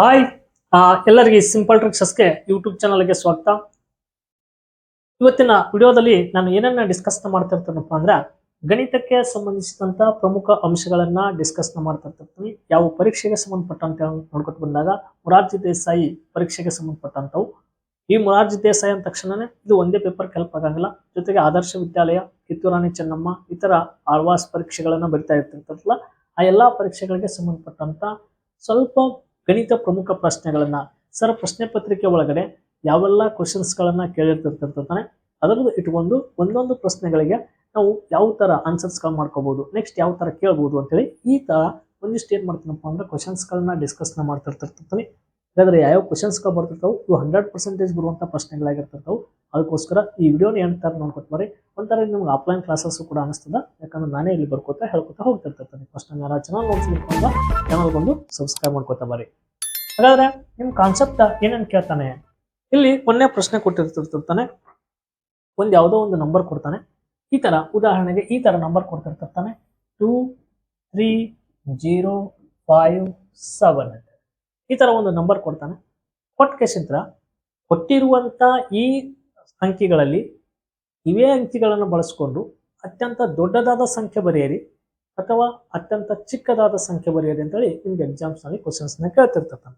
Hi ಎಲ್ಲರಿಗೆ simple ಟ್ರಿಕ್ಸಸ್ಗೆ YouTube ಚಾನಲ್ಗೆ ಸ್ವಾಗತ. ಇವತ್ತಿನ ವಿಡಿಯೋದಲ್ಲಿ ನಾನು ಏನನ್ನ ಡಿಸ್ಕಸ್ ಮಾಡ್ತಿರ್ತೇನಪ್ಪ ಅಂದ್ರೆ ಗಣಿತಕ್ಕೆ ಸಂಬಂಧಿಸಿದಂತ ಪ್ರಮುಖ ಅಂಶಗಳನ್ನ ಡಿಸ್ಕಸ್ ಮಾಡ್ತಿರ್ತೀನಿ ಯಾವ ಪರೀಕ್ಷೆಗೆ ಸಂಬಂಧಪಟ್ಟಂತ ನೋಡ್ಕೊಟ್ಟು ಬಂದಾಗ ಮೊರಾರ್ಜಿ ದೇಸಾಯಿ ಪರೀಕ್ಷೆಗೆ ಸಂಬಂಧಪಟ್ಟಂತವು. ಈ ಮೊರಾರ್ಜಿ ದೇಸಾಯಿ ಅಂದ ತಕ್ಷಣನೇ ಇದು ಒಂದೇ ಪೇಪರ್ ಹೆಲ್ಪ್ ಆಗಂಗಿಲ್ಲ. ಜೊತೆಗೆ ಆದರ್ಶ ವಿದ್ಯಾಲಯ, ಕಿತ್ತೂರಾಣಿ ಚೆನ್ನಮ್ಮ, ಇತರ ಆಳ್ವಾಸ್ ಪರೀಕ್ಷೆಗಳನ್ನ ಬರಿತಾ ಇರ್ತಿರ್ತಲ್ಲ ಆ ಎಲ್ಲಾ ಪರೀಕ್ಷೆಗಳಿಗೆ ಸಂಬಂಧಪಟ್ಟಂತ ಸ್ವಲ್ಪ ಗಣಿತ ಪ್ರಮುಖ ಪ್ರಶ್ನೆಗಳನ್ನ ಸರ್ ಪ್ರಶ್ನೆ ಪತ್ರಿಕೆ ಒಳಗಡೆ ಯಾವೆಲ್ಲ ಕ್ವಶನ್ಸ್ ಗಳನ್ನ ಕೇಳಿರ್ತಿರ್ತಿರ್ತಾನೆ ಅದರದ್ದು ಇಟ್ಕೊಂಡು ಒಂದೊಂದು ಪ್ರಶ್ನೆಗಳಿಗೆ ನಾವು ಯಾವ ತರ ಆನ್ಸರ್ಸ್ಗಳು ಮಾಡ್ಕೋಬಹುದು ನೆಕ್ಸ್ಟ್ ಯಾವ ತರ ಕೇಳ್ಬೋದು ಅಂತೇಳಿ ಈ ತರ ಒಂದಿಷ್ಟು ಏನ್ ಮಾಡ್ತೀನಪ್ಪ ಅಂದ್ರೆ ಕ್ವಶನ್ಸ್ ಗಳನ್ನ ಡಿಸ್ಕಸ್ ಮಾಡ್ತಿರ್ತಿರ್ತಾನೆ ಹಾಗಾದ್ರೆ ಯಾವ ಕ್ವಶನ್ಸ್ಗಳು ಬರ್ತಿರ್ತಾವೆ, ಇವು ಹಂಡ್ರೆಡ್ ಪರ್ಸೆಂಟೇಜ್ ಬರುವಂಥ ಪ್ರಶ್ನೆಗಳಾಗಿರ್ತಿರ್ತಾವೆ. ಅದಕ್ಕೋಸ್ಕರ ಈ ವಿಡಿಯೋನ ತರ ನೋಡ್ಕೊತ ಬರ್ರಿ. ಒಂಥರ ನಿಮ್ಗೆ ಆಫ್ಲೈನ್ ಕ್ಲಾಸಸ್ಸು ಕೂಡ ಅನಿಸ್ತದೆ. ಯಾಕಂದ್ರೆ ನಾನೇ ಇಲ್ಲಿ ಬರ್ಕೋತಾ ಹೇಳ್ಕೊತಾ ಹೋಗ್ತಿರ್ತಿರ್ತಾನೆ ಫಸ್ಟ್ ಯಾರು ಚಾನಲ್ ನೋಡ್ಸ್ಲಿಕ್ಕೆ ಚಾನಲ್ ಬಂದು ಸಬ್ಸ್ಕ್ರೈಬ್ ಮಾಡ್ಕೋತಾ ಬರ್ರಿ. ಹಾಗಾದ್ರೆ ನಿಮ್ಮ ಕಾನ್ಸೆಪ್ಟ್ ಏನೇನು ಕೇಳ್ತಾನೆ? ಇಲ್ಲಿ ಒಂದೇ ಪ್ರಶ್ನೆ ಕೊಟ್ಟಿರ್ತಿರ್ತಾನೆ. ಒಂದು ಯಾವುದೋ ಒಂದು ನಂಬರ್ ಕೊಡ್ತಾನೆ. ಈ ತರ ಉದಾಹರಣೆಗೆ ಈ ತರ number ಕೊಡ್ತಿರ್ತಿರ್ತಾನೆ. Two three zero five seven ಈ ಥರ ಒಂದು ನಂಬರ್ ಕೊಡ್ತಾನೆ. ಕೊಟ್ಟ ಕೇಸಿಂತ್ರ ಕೊಟ್ಟಿರುವಂತ ಈ ಅಂಕಿಗಳಲ್ಲಿ ಇವೇ ಅಂಕಿಗಳನ್ನು ಬಳಸಿಕೊಂಡು ಅತ್ಯಂತ ದೊಡ್ಡದಾದ ಸಂಖ್ಯೆ ಬರೆಯಿರಿ ಅಥವಾ ಅತ್ಯಂತ ಚಿಕ್ಕದಾದ ಸಂಖ್ಯೆ ಬರೆಯಿರಿ ಅಂತೇಳಿ ನಿಮ್ಗೆ ಎಕ್ಸಾಮ್ಸ್ನಲ್ಲಿ ಕ್ವಶನ್ಸ್ನ ಕೇಳ್ತಿರ್ತಾನೆ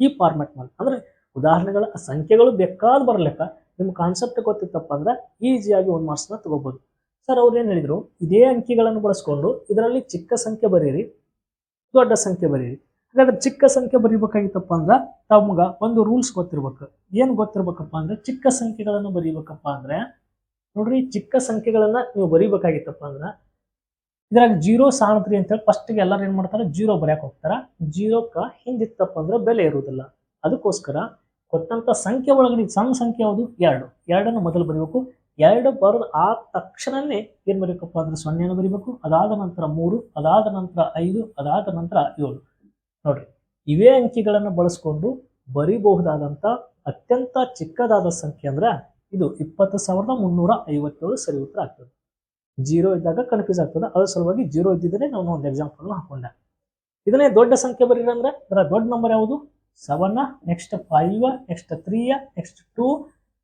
ಈ ಫಾರ್ಮೆಟ್ನಲ್ಲಿ ಅಂದ್ರೆ ಉದಾಹರಣೆಗಳ ಸಂಖ್ಯೆಗಳು ಬೇಕಾದ ಬರಲಿಕ್ಕ ನಿಮ್ಮ ಕಾನ್ಸೆಪ್ಟ್ ಗೊತ್ತಿತ್ತಪ್ಪ ಅಂದ್ರೆ ಈಸಿಯಾಗಿ ಒಂದು ಮಾರ್ಕ್ಸ್ನ ತಗೋಬಹುದು ಸರ್ ಅವ್ರು ಏನು ಹೇಳಿದ್ರು? ಇದೇ ಅಂಕಿಗಳನ್ನು ಬಳಸ್ಕೊಂಡು ಇದರಲ್ಲಿ ಚಿಕ್ಕ ಸಂಖ್ಯೆ ಬರೀರಿ ದೊಡ್ಡ ಸಂಖ್ಯೆ ಬರೀರಿ ಹಾಗಾದ್ರೆ ಚಿಕ್ಕ ಸಂಖ್ಯೆ ಬರೀಬೇಕಾಗಿತ್ತಪ್ಪ ಅಂದ್ರೆ ತಮ್ಗೆ ಒಂದು ರೂಲ್ಸ್ ಗೊತ್ತಿರ್ಬೇಕು. ಏನು ಗೊತ್ತಿರ್ಬೇಕಪ್ಪ ಅಂದ್ರೆ ಚಿಕ್ಕ ಸಂಖ್ಯೆಗಳನ್ನು ಬರೀಬೇಕಪ್ಪ ಅಂದ್ರೆ ನೋಡ್ರಿ, ಚಿಕ್ಕ ಸಂಖ್ಯೆಗಳನ್ನ ನೀವು ಬರೀಬೇಕಾಗಿತ್ತಪ್ಪ ಅಂದ್ರೆ ಇದ್ರಾಗ ಜೀರೋ ಸಾಣದ್ರಿ ಅಂತೇಳಿ ಫಸ್ಟ್ಗೆ ಎಲ್ಲರೂ ಏನು ಮಾಡ್ತಾರೆ? ಜೀರೋ ಬರೆಯಕ್ ಹೋಗ್ತಾರೆ. ಜೀರೋಕ್ಕೆ ಹಿಂದಿತ್ತಪ್ಪ ಅಂದ್ರೆ ಬೆಲೆ ಇರುವುದಿಲ್ಲ ಅದಕ್ಕೋಸ್ಕರ ಕೊಟ್ಟಂತ ಸಂಖ್ಯೆ ಒಳಗಡೆ ಸಣ್ಣ ಸಂಖ್ಯೆ ಯಾವುದು? ಎರಡು. ಎರಡನ್ನು ಮೊದಲು ಬರೀಬೇಕು. ಎರಡು ಬರೆದು ಆದ ತಕ್ಷಣನೇ ಏನು ಬರೀಬೇಕಪ್ಪ ಅಂದ್ರೆ ಸೊನ್ನೆಯನ್ನು ಬರೀಬೇಕು. ಅದಾದ ನಂತರ ಮೂರು, ಅದಾದ ನಂತರ ಐದು, ಅದಾದ ನಂತರ ಏಳು. ನೋಡ್ರಿ ಇವೇ ಅಂಕಿಗಳನ್ನು ಬಳಸ್ಕೊಂಡು ಬರೀಬಹುದಾದಂಥ ಅತ್ಯಂತ ಚಿಕ್ಕದಾದ ಸಂಖ್ಯೆ ಅಂದ್ರೆ ಇದು ಇಪ್ಪತ್ತು ಸಾವಿರದ ಮುನ್ನೂರ ಐವತ್ತೇಳು ಸರಿ ಉತ್ತರ ಆಗ್ತದೆ. ಜೀರೋ ಇದ್ದಾಗ ಕನ್ಫ್ಯೂಸ್ ಆಗ್ತದೆ. ಅದ್ರ ಸಲುವಾಗಿ ಜೀರೋ ಇದ್ದಿದ್ರೆ ನಾವು ಒಂದು ಎಕ್ಸಾಂಪಲ್ ಹಾಕೊಂಡೆ. ಇದನ್ನೇ ದೊಡ್ಡ ಸಂಖ್ಯೆ ಬರೀರಿ ಅಂದ್ರೆ ದೊಡ್ಡ ನಂಬರ್ ಯಾವುದು? Seven next five next three next two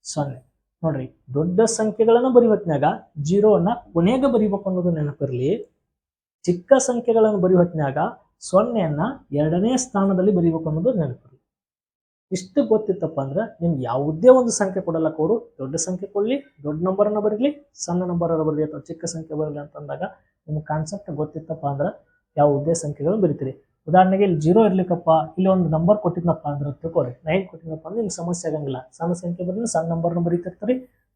ಸೊನ್ನೆ. ನೋಡ್ರಿ, ದೊಡ್ಡ ಸಂಖ್ಯೆಗಳನ್ನು ಬರೀವತ್ನಾಗ ಜೀರೋನ ಕೊನೆಗೆ ಬರೀಬೇಕು ಅನ್ನೋದು ನೆನಪಿರಲಿ. ಚಿಕ್ಕ ಸಂಖ್ಯೆಗಳನ್ನು ಬರೀವತ್ನಾಗ ಸೊನ್ನೆಯನ್ನ ಎರಡನೇ ಸ್ಥಾನದಲ್ಲಿ ಬರೀಬೇಕು ಅನ್ನೋದು ನೆನಪಿರಿ ಇಷ್ಟು ಗೊತ್ತಿತ್ತಪ್ಪ ಅಂದ್ರೆ ನಿಮ್ಗೆ ಯಾವುದೇ ಒಂದು ಸಂಖ್ಯೆ ಕೊಡಲ್ಲ ಕೊಡು. ದೊಡ್ಡ ಸಂಖ್ಯೆ ಕೊಡಲಿ, ದೊಡ್ಡ ನಂಬರನ್ನು ಬರೀಲಿ, ಸಣ್ಣ ನಂಬರ್ ಬರಲಿ ಅಥವಾ ಚಿಕ್ಕ ಸಂಖ್ಯೆ ಬರಲಿ ಅಂತಂದಾಗ ನಿಮ್ಗೆ ಕಾನ್ಸೆಪ್ಟ್ ಗೊತ್ತಿತ್ತಪ್ಪ ಅಂದ್ರೆ ಯಾವುದೇ ಸಂಖ್ಯೆಗಳನ್ನು ಬರೀತೀರಿ. ಉದಾಹರಣೆಗೆ ಇಲ್ಲಿ ಜೀರೋ ಇರ್ಲಿಕ್ಕಪ್ಪ, ಇಲ್ಲಿ ಒಂದು ನಂಬರ್ ಕೊಟ್ಟಿದ್ನಪ್ಪ ಅಂದ್ರೆ ತಿಳ್ಕೊರಿ ನೈನ್ ಕೊಟ್ಟಿದ್ನಪ್ಪ ಅಂದ್ರೆ ನಿಮ್ಗೆ ಸಮಸ್ಯೆ ಆಗಂಗಿಲ್ಲ. ಸಣ್ಣ ಸಂಖ್ಯೆ ಬರಲಿ ಸಣ್ಣ ನಂಬರ್ನ ಬರೀತಿರ್ತಾರೆ.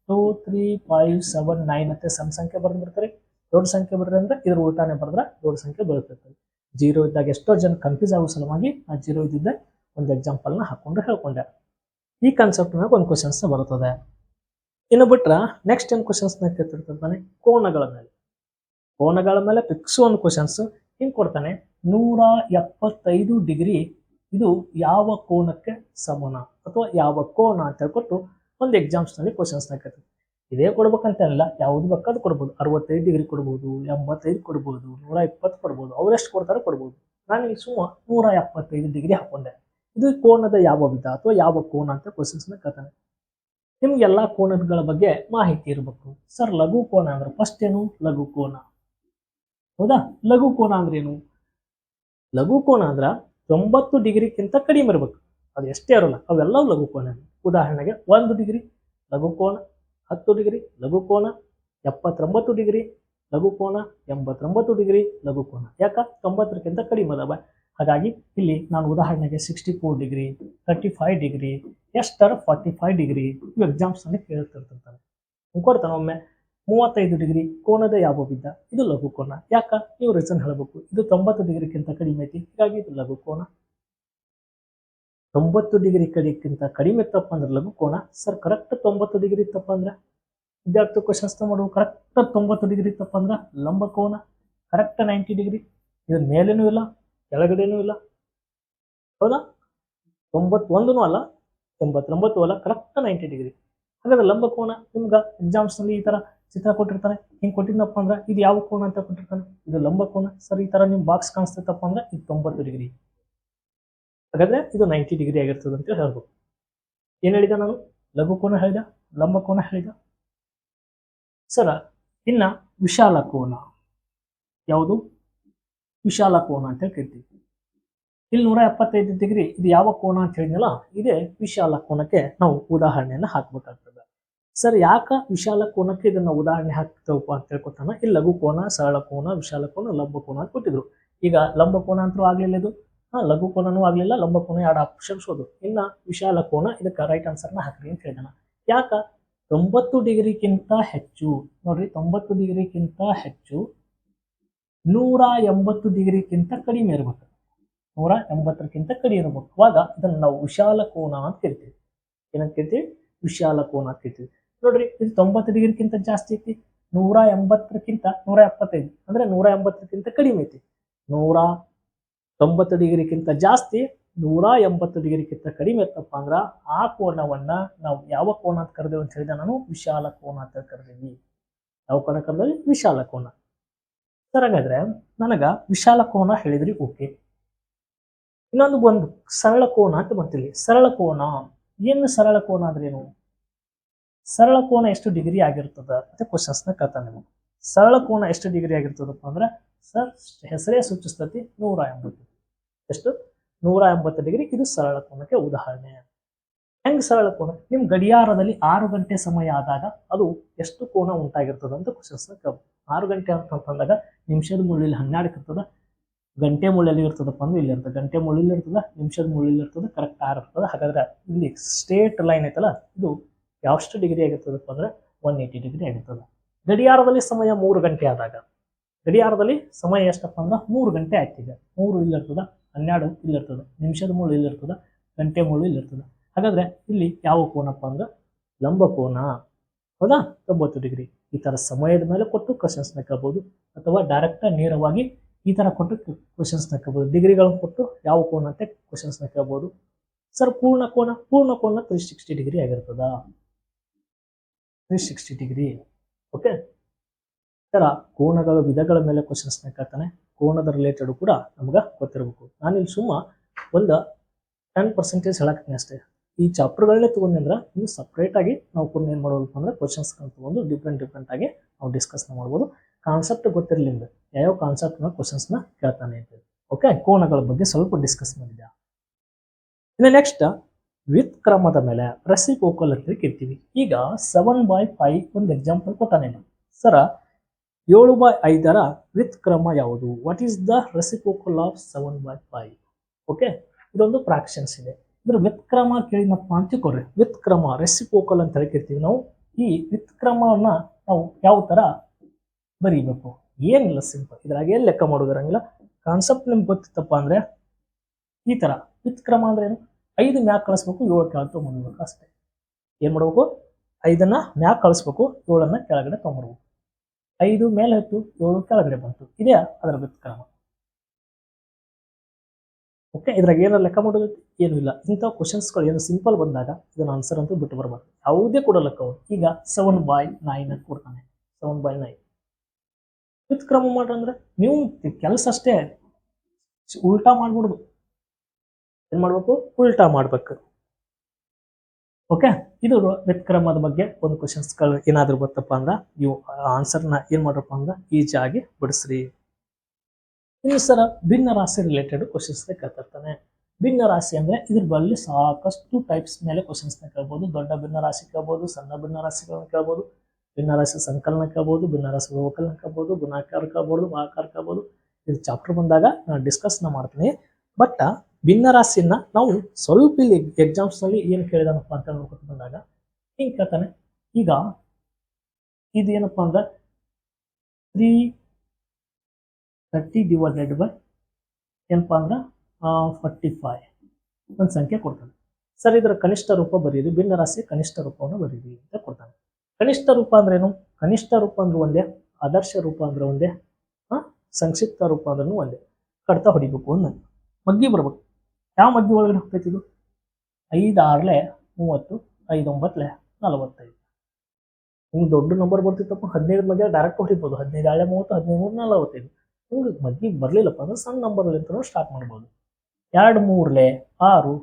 Two three five seven nine ಅಂತ ಸಣ್ಣ ಸಂಖ್ಯೆ ಬರೆದು ಬಿಡ್ತಾರೆ. ದೊಡ್ಡ ಸಂಖ್ಯೆ ಬರ್ರಿ ಅಂದ್ರೆ ಇದ್ರ ಉಲ್ಟಾನೆ ಬರೆದ್ರೆ ದೊಡ್ಡ ಸಂಖ್ಯೆ ಬರುತ್ತಿರ್ತದೆ. ಜೀರೋ ಇದ್ದಾಗ ಎಷ್ಟೋ ಜನ ಕನ್ಫ್ಯೂಸ್ ಆಗೋ ಸಲುವಾಗಿ ಆ ಜೀರೋ ಇದ್ದಿದ್ದೆ. ಒಂದು ಎಕ್ಸಾಂಪಲ್ನ ಹಾಕೊಂಡು ಹೇಳ್ಕೊಂಡೆ. ಈ ಕಾನ್ಸೆಪ್ಟ್ ಮ್ಯಾಗ ಒಂದು ಕ್ವಶನ್ಸ್ ಬರ್ತದೆ ಇನ್ನು ಬಿಟ್ರೆ ನೆಕ್ಸ್ಟ್ ಏನು ಕ್ವಶನ್ಸ್ ಕೇಳ್ತಿರ್ತಾನೆ ಕೋನಗಳ ಮೇಲೆ. ಕೋನಗಳ ಮೇಲೆ ಫಿಕ್ಸ್ ಒಂದು ಕ್ವಶನ್ಸ್ ಹಿಂಗೆ ಕೊಡ್ತಾನೆ. ನೂರ ಎಪ್ಪತ್ತೈದು ಡಿಗ್ರಿ ಇದು ಯಾವ ಕೋನಕ್ಕೆ ಸಮನ? ಅಥವಾ ಯಾವ ಕೋನ ಅಂತ ಹೇಳ್ಕೊಟ್ಟು ಒಂದು ಎಕ್ಸಾಮ್ಸ್ನಲ್ಲಿ ಕ್ವಶನ್ಸ್ನ ಕ್ವಶನ್ಸ್ ಕೇಳ್ತಾರೆ ಇದೇ ಕೊಡ್ಬೇಕಂತ ಇಲ್ಲ ಯಾವ್ದು ಬೇಕಾದ್ರೂ ಕೊಡ್ಬೋದು. ಅರವತ್ತೈದು ಡಿಗ್ರಿ ಕೊಡ್ಬೋದು, ಎಂಬತ್ತೈದು ಕೊಡ್ಬೋದು, ನೂರ ಇಪ್ಪತ್ತು ಕೊಡ್ಬೋದು, ಅವ್ರೆಷ್ಟು ಕೊಡ್ತಾರೆ ಕೊಡ್ಬೋದು. ನಾನು ಇಲ್ಲಿ ಸುಮ್ಮ ನೂರ ಎಪ್ಪತ್ತೈದು ಡಿಗ್ರಿ ಹಾಕೊಂಡೆ. ಇದು ಕೋನದ ಯಾವ ವಿಧ ಅಥವಾ ಯಾವ ಕೋನ ಅಂತ ಕ್ವಶನ್ಸ್ನ ಕೇಳ್ತಾನೆ ನಿಮ್ಗೆ ಎಲ್ಲ ಕೋನಗಳ ಬಗ್ಗೆ ಮಾಹಿತಿ ಇರಬೇಕು. ಸರ್, ಲಘು ಕೋನ ಅಂದ್ರೆ ಫಸ್ಟ್ ಏನು? ಲಘು ಕೋನ. ಹೌದಾ? ಲಘು ಕೋನ ಅಂದ್ರೆ ಏನು? ಲಘು ಕೋನ ಅಂದ್ರೆ ತೊಂಬತ್ತು ಡಿಗ್ರಿಗಿಂತ ಕಡಿಮೆ ಇರಬೇಕು. ಅದು ಎಷ್ಟೇ ಇರೋಲ್ಲ, ಅವೆಲ್ಲವೂ ಲಘು ಕೋನ ಉದಾಹರಣೆಗೆ ಒಂದು ಡಿಗ್ರಿ, ಲಘು ಕೋನ. ಹತ್ತು ಡಿಗ್ರಿ ಲಘು ಕೋನ ಎಪ್ಪತ್ತೊಂಬತ್ತು ಡಿಗ್ರಿ ಲಘು ಕೋನ ಎಂಬತ್ತೊಂಬತ್ತು ಡಿಗ್ರಿ ಲಘು ಕೋನ. ಯಾಕ? ತೊಂಬತ್ತರಕ್ಕಿಂತ ಕಡಿಮೆ ಅದಾವ. ಹಾಗಾಗಿ ಇಲ್ಲಿ ನಾನು ಉದಾಹರಣೆಗೆ sixty four degree thirty five degree, ಎಷ್ಟರ ಫಾರ್ಟಿ ಫೈವ್ ಡಿಗ್ರಿ ಇವು ಎಕ್ಸಾಮ್ಸ್ನಲ್ಲಿ ಕೇಳ್ತಿರ್ತಿರ್ತಾರೆ ಕೊಡ್ತಾನೆ ಒಮ್ಮೆ. ಮೂವತ್ತೈದು ಡಿಗ್ರಿ ಕೋನದ ಯಾವ ಬಿದ್ದ ಇದು ಲಘು ಕೋನ. ಯಾಕ? ನೀವು ರೀಸನ್ ಹೇಳಬೇಕು. ಇದು ತೊಂಬತ್ತು ಡಿಗ್ರಿಗಿಂತ ಕಡಿಮೆ ಐತಿ. ಹೀಗಾಗಿ ಇದು ಲಘು ಕೋನ. ತೊಂಬತ್ತು ಡಿಗ್ರಿ ಕಡೆಗಿಂತ ಕಡಿಮೆ ಇತ್ತಪ್ಪ ಅಂದ್ರೆ ಲಘು ಕೋನ ಸರ್ ಕರೆಕ್ಟ್ ತೊಂಬತ್ತು ಡಿಗ್ರಿ ಇತ್ತಪ್ಪ ಅಂದ್ರೆ ವಿದ್ಯಾರ್ಥಿ ಕ್ವಶನ್ಸ್ ಮಾಡುವ ಕರೆಕ್ಟ್ ತೊಂಬತ್ತು ಡಿಗ್ರಿ ಇತ್ತಪ್ಪ ಅಂದ್ರೆ ಲಂಬ ಕೋನ ಕರೆಕ್ಟ್ ನೈಂಟಿ ಡಿಗ್ರಿ. ಇದು ಮೇಲೇನೂ ಇಲ್ಲ, ಕೆಳಗಡೆನೂ ಇಲ್ಲ. ಹೌದಾ? ತೊಂಬತ್ತೊಂದು ಅಲ್ಲ, ತೊಂಬತ್ತೊಂಬತ್ತು ಅಲ್ಲ ಕರೆಕ್ಟ್ ನೈಂಟಿ ಡಿಗ್ರಿ. ಹಾಗಾದ್ರೆ ಲಂಬ ಕೋನ ನಿಮ್ಗೆ ಎಕ್ಸಾಮ್ಸ್ನಲ್ಲಿ ಈ ತರ ಚಿತ್ರ ಕೊಟ್ಟಿರ್ತಾನೆ. ಹಿಂಗೆ ಕೊಟ್ಟಿದ್ನಪ್ಪ ಅಂದ್ರೆ ಇದು ಯಾವ ಕೋನ ಅಂತ ಕೊಟ್ಟಿರ್ತಾನೆ. ಇದು ಲಂಬ ಕೋನ. ಸರ್, ಈ ತರ ನಿಮ್ಮ ಬಾಕ್ಸ್ ಕಾಣಿಸ್ತೈತಪ್ಪ ಅಂದ್ರೆ ಇದು ತೊಂಬತ್ತು ಡಿಗ್ರಿ. ಹಾಗಾದ್ರೆ ಇದು ನೈಂಟಿ ಡಿಗ್ರಿ ಆಗಿರ್ತದೆ ಅಂತ ಹೇಳ್ಬೋದು. ಏನು ಹೇಳಿದ ನಾನು? ಲಘು ಕೋನ ಹೇಳಿದ? ಲಂಬ ಕೋನ ಹೇಳಿದ? ಸರ, ಇನ್ನ ವಿಶಾಲ ಕೋನ. ಯಾವುದು? ವಿಶಾಲ ಕೋನ ಅಂತ ಹೇಳಿ ಕರಿತೀವಿ ಇಲ್ಲಿ ನೂರ ಎಪ್ಪತ್ತೈದು ಡಿಗ್ರಿ ಇದು ಯಾವ ಕೋನ ಅಂತ ಹೇಳಿದ್ನಲ್ಲ, ಇದೇ ವಿಶಾಲ ಕೋನಕ್ಕೆ ನಾವು ಉದಾಹರಣೆಯನ್ನು ಹಾಕ್ಬೇಕಾಗ್ತದೆ. ಸರ್, ಯಾಕ ವಿಶಾಲ ಕೋನಕ್ಕೆ ಇದನ್ನ ಉದಾಹರಣೆ ಹಾಕ್ತೇವಪ್ಪ ಅಂತ ಹೇಳ್ಕೊತಾನ ಇಲ್ಲಿ ಲಘು ಕೋನ, ಸರಳ ಕೋನ, ವಿಶಾಲ ಕೋನ, ಲಂಬ ಕೋನ ಅಂತ ಕೊಟ್ಟಿದ್ರು. ಈಗ ಲಂಬ ಕೋನ ಅಂತೂ ಆಗ್ಲಿಲ್ಲ ಇದು. ಲಘು ಕೋನನೂ ಆಗಲಿಲ್ಲ, ಲಂಬ ಕೋನ ಎರಡು ಆಪ್ಷನ್ಸ್ ಹೋದು ಇಲ್ಲ ವಿಶಾಲ ಕೋನ ಇದಕ್ಕೆ ರೈಟ್ ಆನ್ಸರ್ನ ಹಾಕ್ರಿ ಅಂತ ಹೇಳಿದಾನ. ಯಾಕ? ತೊಂಬತ್ತು ಡಿಗ್ರಿಗಿಂತ ಹೆಚ್ಚು. ನೋಡ್ರಿ, ತೊಂಬತ್ತು ಡಿಗ್ರಿಗಿಂತ ಹೆಚ್ಚು ನೂರ ಎಂಬತ್ತು ಡಿಗ್ರಿಗಿಂತ ಕಡಿಮೆ ಇರ್ಬೇಕು. ನೂರ ಎಂಬತ್ತಕ್ಕಿಂತ ಕಡಿಮೆ ಇರಬೇಕು. ಅವಾಗ ಇದನ್ನು ನಾವು ವಿಶಾಲ ಕೋನ ಅಂತ ಕರಿತೀವಿ. ಏನಂತ ಕೇಳ್ತೀವಿ ವಿಶಾಲ ಕೋನ ಅಂತ ಕರಿತೀವಿ. ನೋಡ್ರಿ, ಇದು ತೊಂಬತ್ತು ಡಿಗ್ರಿಗಿಂತ ಜಾಸ್ತಿ ಐತಿ. ನೂರ ಎಂಬತ್ತಕ್ಕಿಂತ ನೂರ ಎಪ್ಪತ್ತೈದು. ಅಂದ್ರೆ ನೂರ ಎಂಬತ್ತಕ್ಕಿಂತ ಕಡಿಮೆ ಐತಿ. ನೂರ ತೊಂಬತ್ತು ಡಿಗ್ರಿಗಿಂತ ಜಾಸ್ತಿ, ನೂರ ಎಂಬತ್ತು ಡಿಗ್ರಿಗಿಂತ ಕಡಿಮೆ ಇತ್ತಪ್ಪ ಅಂದ್ರೆ ಆ ಕೋನವನ್ನ ನಾವು ಯಾವ ಕೋನ ಅಂತ ಕರೆದೇವೆ ಅಂತ ಹೇಳಿದ ನಾನು ವಿಶಾಲ ಕೋನ ಅಂತ ಕರೆದೀವಿ ಯಾವ ಕೋನ ಕರೆದೇವಿ? ವಿಶಾಲ ಕೋನ. ಸರ್ ಹಂಗಾದ್ರೆ ನನಗ ವಿಶಾಲ ಕೋನ ಹೇಳಿದ್ರಿ ಓಕೆ. ಇನ್ನೊಂದು ಒಂದು ಸರಳ ಕೋನ ಅಂತ ಬರ್ತೀವಿ ಸರಳ ಕೋನ, ಏನು ಸರಳ ಕೋನ ಅಂದ್ರೇನು ಸರಳ ಕೋನ ಎಷ್ಟು ಡಿಗ್ರಿ ಆಗಿರ್ತದ ಅಂತ ಕ್ವಶನ್ಸ್ನ ಕೇಳ್ತಾನೆ ನಿಮಗೆ. ಸರಳ ಕೋನ ಎಷ್ಟು ಡಿಗ್ರಿ ಆಗಿರ್ತದಪ್ಪ ಅಂದ್ರೆ, ಸರ್ ಹೆಸರೇ ಸೂಚಿಸ್ತತಿ ನೂರ ಎಂಬತ್ತು. ಎಷ್ಟು? ನೂರ ಎಂಬತ್ತು ಡಿಗ್ರಿ ಇದು ಸರಳ ಕೋನಕ್ಕೆ ಉದಾಹರಣೆ. ಹೆಂಗ್ ಸರಳ ಕೋನ? ನಿಮ್ ಗಡಿಯಾರದಲ್ಲಿ ಆರು ಗಂಟೆ ಸಮಯ ಆದಾಗ ಅದು ಎಷ್ಟು ಕೋನ ಉಂಟಾಗಿರ್ತದೆ ಅಂತ ಕ್ವಶನ್ಸ್ ಆರು ಗಂಟೆ ಅಂತ ಅಂದಾಗ ನಿಮಿಷದ ಮುಳ್ಳಿಲಿ ಹನ್ನೆರಡಕ್ಕೆ ಇರ್ತದ, ಗಂಟೆ ಮುಳ್ಳಲ್ಲಿ ಇರ್ತದಪ್ಪ ಅಂದ್ರೆ ಇಲ್ಲಿ ಇರ್ತದೆ, ಗಂಟೆ ಮುಳ್ಳಿಲ್ಲಿ ಇರ್ತದ, ನಿಮಿಷದ ಮುಳ್ಳಿಲ್ಲಿ ಇರ್ತದೆ ಕರೆಕ್ಟ್ ಆರ್ ಇರ್ತದೆ. ಹಾಗಾದ್ರೆ ಇಲ್ಲಿ ಸ್ಟೇಟ್ ಲೈನ್ ಐತಲ್ಲ, ಇದು ಯಾವಷ್ಟು ಡಿಗ್ರಿ ಆಗಿರ್ತದಪ್ಪ ಅಂದ್ರೆ ಒನ್ ಏಯ್ಟಿ ಡಿಗ್ರಿ ಆಗಿರ್ತದೆ. ಗಡಿಯಾರದಲ್ಲಿ ಸಮಯ ಮೂರು ಗಂಟೆ ಆದಾಗ, ಗಡಿಯಾರದಲ್ಲಿ ಸಮಯ ಎಷ್ಟಪ್ಪ ಅಂದ್ರೆ ಮೂರು ಗಂಟೆ ಆಗ್ತಿದೆ ಮೂರು ಇಲ್ಲಿರ್ತದ ಹನ್ನೆರಡು ಇಲ್ಲಿರ್ತದೆ, ನಿಮಿಷದ ಮೂಳು ಇಲ್ಲಿರ್ತದೆ, ಗಂಟೆ ಮುಳ್ಳು ಇಲ್ಲಿರ್ತದೆ. ಹಾಗಾದ್ರೆ ಇಲ್ಲಿ ಯಾವ ಕೋನಪ್ಪ ಅಂದ್ರೆ ಲಂಬ ಕೋನ. ಹೌದಾ? ತೊಂಬತ್ತು ಡಿಗ್ರಿ. ಈ ಥರ ಸಮಯದ ಮೇಲೆ ಕೊಟ್ಟು ಕ್ವಶನ್ಸ್ನ ಕೇಳ್ಬೋದು ಅಥವಾ ಡೈರೆಕ್ಟ್ ನೇರವಾಗಿ ಈ ಥರ ಕೊಟ್ಟು ಕ್ವಶನ್ಸ್ನ ಕೇಳ್ಬೋದು ಡಿಗ್ರಿಗಳನ್ನು ಕೊಟ್ಟು ಯಾವ ಕೋನ ಅಂತ ಕ್ವಶನ್ಸ್ನ ಕೇಳ್ಬೋದು ಸರ್ ಪೂರ್ಣ ಕೋನ ಪೂರ್ಣ ಕೋನ ತ್ರೀ ಸಿಕ್ಸ್ಟಿ ಡಿಗ್ರಿ ಆಗಿರ್ತದ. Three sixty degree. ಓಕೆ ತರ ಕೋಣಗಳ ವಿಧಗಳ ಮೇಲೆ ಕ್ವಶನ್ಸ್ನ ಕೇಳ್ತಾನೆ ಕೋಣದ ರಿಲೇಟೆಡ್ ಕೂಡ ನಮ್ಗೆ ಗೊತ್ತಿರಬೇಕು. ನಾನಿಲ್ಲಿ ಸುಮ್ಮ ಒಂದು ಟೆನ್ ಪರ್ಸೆಂಟೇಜ್ ಹೇಳಕ್ತೀನಿ ಅಷ್ಟೇ. ಈ ಚಾಪ್ಟರ್ಗಳನ್ನೇ ತಗೊಂಡ್ರೆ ಅಂದ್ರೆ ಇನ್ನು ಸಪ್ರೇಟಾಗಿ ನಾವು ಕೂಡ ಏನು ಮಾಡಬೇಕು ಅಂದ್ರೆ ಕ್ವಶನ್ಸ್ ತಗೊಂಡು ಡಿಫ್ರೆಂಟ್ ಡಿಫ್ರೆಂಟ್ ಆಗಿ ನಾವು ಡಿಸ್ಕಸ್ನ ಮಾಡ್ಬೋದು. ಕಾನ್ಸೆಪ್ಟ್ ಗೊತ್ತಿರಲಿಲ್ಲ ಯಾವ್ಯಾವ ಕಾನ್ಸೆಪ್ಟ್ನ ಕ್ವಶನ್ಸ್ನ ಕೇಳ್ತಾನೆ ಅಂತ ಓಕೆ ಕೋಣಗಳ ಬಗ್ಗೆ ಸ್ವಲ್ಪ ಡಿಸ್ಕಸ್ ಮಾಡಿದ್ದೆ ಇನ್ನು ನೆಕ್ಸ್ಟ್ ವಿತ್ ಕ್ರಮದ ಮೇಲೆ ರೆಸಿಪೋಕಲ್ ಅಂತ ಕೇಳ್ತೀವಿ ಈಗ ಸೆವೆನ್ ಬೈ ಫೈವ್ ಒಂದು ಎಕ್ಸಾಂಪಲ್ ಕೊಟ್ಟಾನೆ ಸರ ಏಳು ಬೈ ಐದರ ವಿತ್ ಕ್ರಮ ಯಾವುದು? What is the reciprocal of seven by five okay ಇದೊಂದು ಫ್ರಾಕ್ಷನ್ಸ್ ಇದೆ. ಇದ್ರ ಕ್ರಮ ಕೇಳಿನಪ್ಪ ಅಂತ ತಿಳ್ಕೊಡ್ರಿ ವಿತ್ ಕ್ರಮ ರೆಸಿಪೋಕಲ್ ಅಂತ ಹೇಳಿ ಕರಿತೀವಿ ನಾವು. ಈ ವಿತ್ ಕ್ರಮವನ್ನ ನಾವು ಯಾವ ತರ ಬರೀಬೇಕು? ಏನಿಲ್ಲ ಸಿಂಪಲ್ ಇದ್ರಾಗ ಏನು ಲೆಕ್ಕ ಮಾಡೋದಿರಂಗಿಲ್ಲ. ಕಾನ್ಸೆಪ್ಟ್ ನಿಮ್ಗೆ ಗೊತ್ತಿತ್ತಪ್ಪ ಅಂದ್ರೆ ಈ ವಿತ್ ಕ್ರಮ ಅಂದ್ರೆ ಏನು? ಐದು ಮ್ಯಾಕ್ ಕಳಿಸ್ಬೇಕು, ಏಳು ಕೆಳಗೆ ಮಾಡಬೇಕು ಅಷ್ಟೇ. ಏನು ಮಾಡ್ಬೇಕು? ಐದನ್ನು ಮ್ಯಾಕ್ ಕಳಿಸ್ಬೇಕು, ಏಳನ್ನು ಕೆಳಗಡೆ ತೊಗೊಂಡ್ಬರ್ಬೇಕು. ಐದು ಮೇಲೆ ಹತ್ತು, ಏಳು ಕೆಳಗಡೆ ಬಂತು. ಇದೆಯಾ? ಅದರ ವಿತ್ ಕ್ರಮ ಓಕೆ ಇದ್ರಾಗ ಏನಾರ ಲೆಕ್ಕ ಮಾಡೋದು? ಏನೂ ಇಲ್ಲ. ಇಂಥ ಕ್ವಶನ್ಸ್ಗಳು ಏನು ಸಿಂಪಲ್ ಬಂದಾಗ ಇದನ್ನ ಆನ್ಸರ್ ಅಂತೂ ಬಿಟ್ಟು ಬರಬಾರ್ದು. ಯಾವುದೇ ಕೂಡ ಲೆಕ್ಕ ಅವ್ರು ಈಗ ಸೆವೆನ್ ಬಾಯ್ ನೈನ್ ಅಂತ ಕೊಡ್ತಾನೆ. ಸೆವೆನ್ ಬಾಯ್ ನೈನ್ ವಿತ್ ಕ್ರಮ ಮಾಡ್ರಂದ್ರೆ ನೀವು ಕೆಲಸ ಅಷ್ಟೇ ಉಲ್ಟಾ ಮಾಡ್ಬಿಡ್ದು. ಏನ್ ಮಾಡ್ಬೇಕು? ಉಲ್ಟಾ ಮಾಡ್ಬೇಕು. ಓಕೆ ಇದು ವ್ಯತ್ಕ್ರಮದ ಕ್ರಮದ ಬಗ್ಗೆ ಒಂದು ಕ್ವಶನ್ಸ್ಗಳು ಏನಾದರೂ ಗೊತ್ತಪ್ಪ ಅಂದ್ರೆ ನೀವು ಆನ್ಸರ್ನ ಏನು ಮಾಡ್ರಪ್ಪ ಅಂದ್ರೆ ಈಜಿಯಾಗಿ ಬಿಡಿಸ್ರಿ. ಇನ್ನು ಸರ, ಭಿನ್ನ ರಾಶಿ ರಿಲೇಟೆಡ್ ಕ್ವಶನ್ಸ್ ಕೇಳ್ತಿರ್ತಾನೆ. ಭಿನ್ನ ರಾಶಿ ಅಂದ್ರೆ ಇದ್ರ ಬಳಿ ಸಾಕಷ್ಟು ಟೈಪ್ಸ್ ಮೇಲೆ ಕ್ವಶನ್ಸ್ನ ಕೇಳ್ಬೋದು. ದೊಡ್ಡ ಭಿನ್ನ ರಾಶಿ ಕೇಳ್ಬೋದು, ಸಣ್ಣ ಭಿನ್ನ ರಾಶಿಗಳನ್ನ ಕೇಳ್ಬೋದು. ಭಿನ್ನ ರಾಶಿ ಸಂಕಲನ ಕೇಳ್ಬೋದು, ಭಿನ್ನ ರಾಶಿ ವ್ಯವಕಲನ ಕೇಳ್ಬೋದು, ಗುಣಾಕಾರ ಕೇಳ್ಬೋದು, ಮಹಾಕಾರ ಕೇಳ್ಬೋದು. ಇದು ಚಾಪ್ಟರ್ ಬಂದಾಗ ನಾನು ಡಿಸ್ಕಸ್ನ ಮಾಡ್ತೀನಿ. ಬಟ್ ಭಿನ್ನ ರಾಶಿಯನ್ನ ನಾವು ಸ್ವಲ್ಪ ಇಲ್ಲಿ ಎಕ್ಸಾಮ್ಸ್ನಲ್ಲಿ ಏನು ಕೇಳಿದಾನಪ್ಪ ಅಂತ ನೋಡ್ಕೊತ ಬಂದಾಗ ಹಿಂಗೆ ಕೇಳ್ತಾನೆ, ಈಗ ಇದು ಏನಪ್ಪಾ ಅಂದ್ರೆ ತ್ರೀ ತರ್ಟಿ ಡಿವೈಡೆಡ್ ಬೈ ಏನಪ್ಪ ಅಂದ್ರೆ ಫಾರ್ಟಿ ಫೈವ್ ಒಂದು ಸಂಖ್ಯೆ ಕೊಡ್ತಾನೆ. ಸರ್, ಇದರ ಕನಿಷ್ಠ ರೂಪ ಬರೀರಿ ಭಿನ್ನರಾಶಿ ಕನಿಷ್ಠ ರೂಪವನ್ನು ಬರೀರಿ ಅಂತ ಕೊಡ್ತಾನೆ. ಕನಿಷ್ಠ ರೂಪ ಅಂದ್ರೆ ಏನು? ಕನಿಷ್ಠ ರೂಪ ಅಂದ್ರೆ ಒಂದೇ, ಆದರ್ಶ ರೂಪ ಅಂದ್ರೆ ಒಂದೇ ಸಂಕ್ಷಿಪ್ತ ರೂಪ ಅಂದ್ರೂ ಒಂದೇ. ಕಡ್ತಾ ಹೊಡಿಬೇಕು ಅನ್ನೋದು. ಮಗ್ಗಿ ಬರ್ಬೇಕು. ಯಾವ ಮಧ್ಯ ಒಳಗಡೆ ಹೋಗ್ತೈತಿ ಇದು? ಐದು ಆರ್ಲೆ ಮೂವತ್ತು, ಐದೊಂಬತ್ತಲೆ ನಲವತ್ತೈದು. ಹಿಂಗೆ ದೊಡ್ಡ ನಂಬರ್ ಬರ್ತಿತ್ತಪ್ಪ ಹದಿನೈದು ಮಧ್ಯ ಡೈರೆಕ್ಟ್ ಹೊಡಿಬೋದು ಹದಿನೈದು ಆಳೆ ಮೂವತ್ತು ಹದಿನೈದು ಮೂರು ನಲವತ್ತೈದು. ಹಿಂಗೆ ಮಗ್ಗಿ ಬರಲಿಲ್ಲಪ್ಪ, ಅಂದ್ರೆ ಸಣ್ಣ ನಂಬರ್ ಅಂತ ಸ್ಟಾರ್ಟ್ ಮಾಡ್ಬೋದು. ಎರಡು ಮೂರ್ಲೆ ಆರು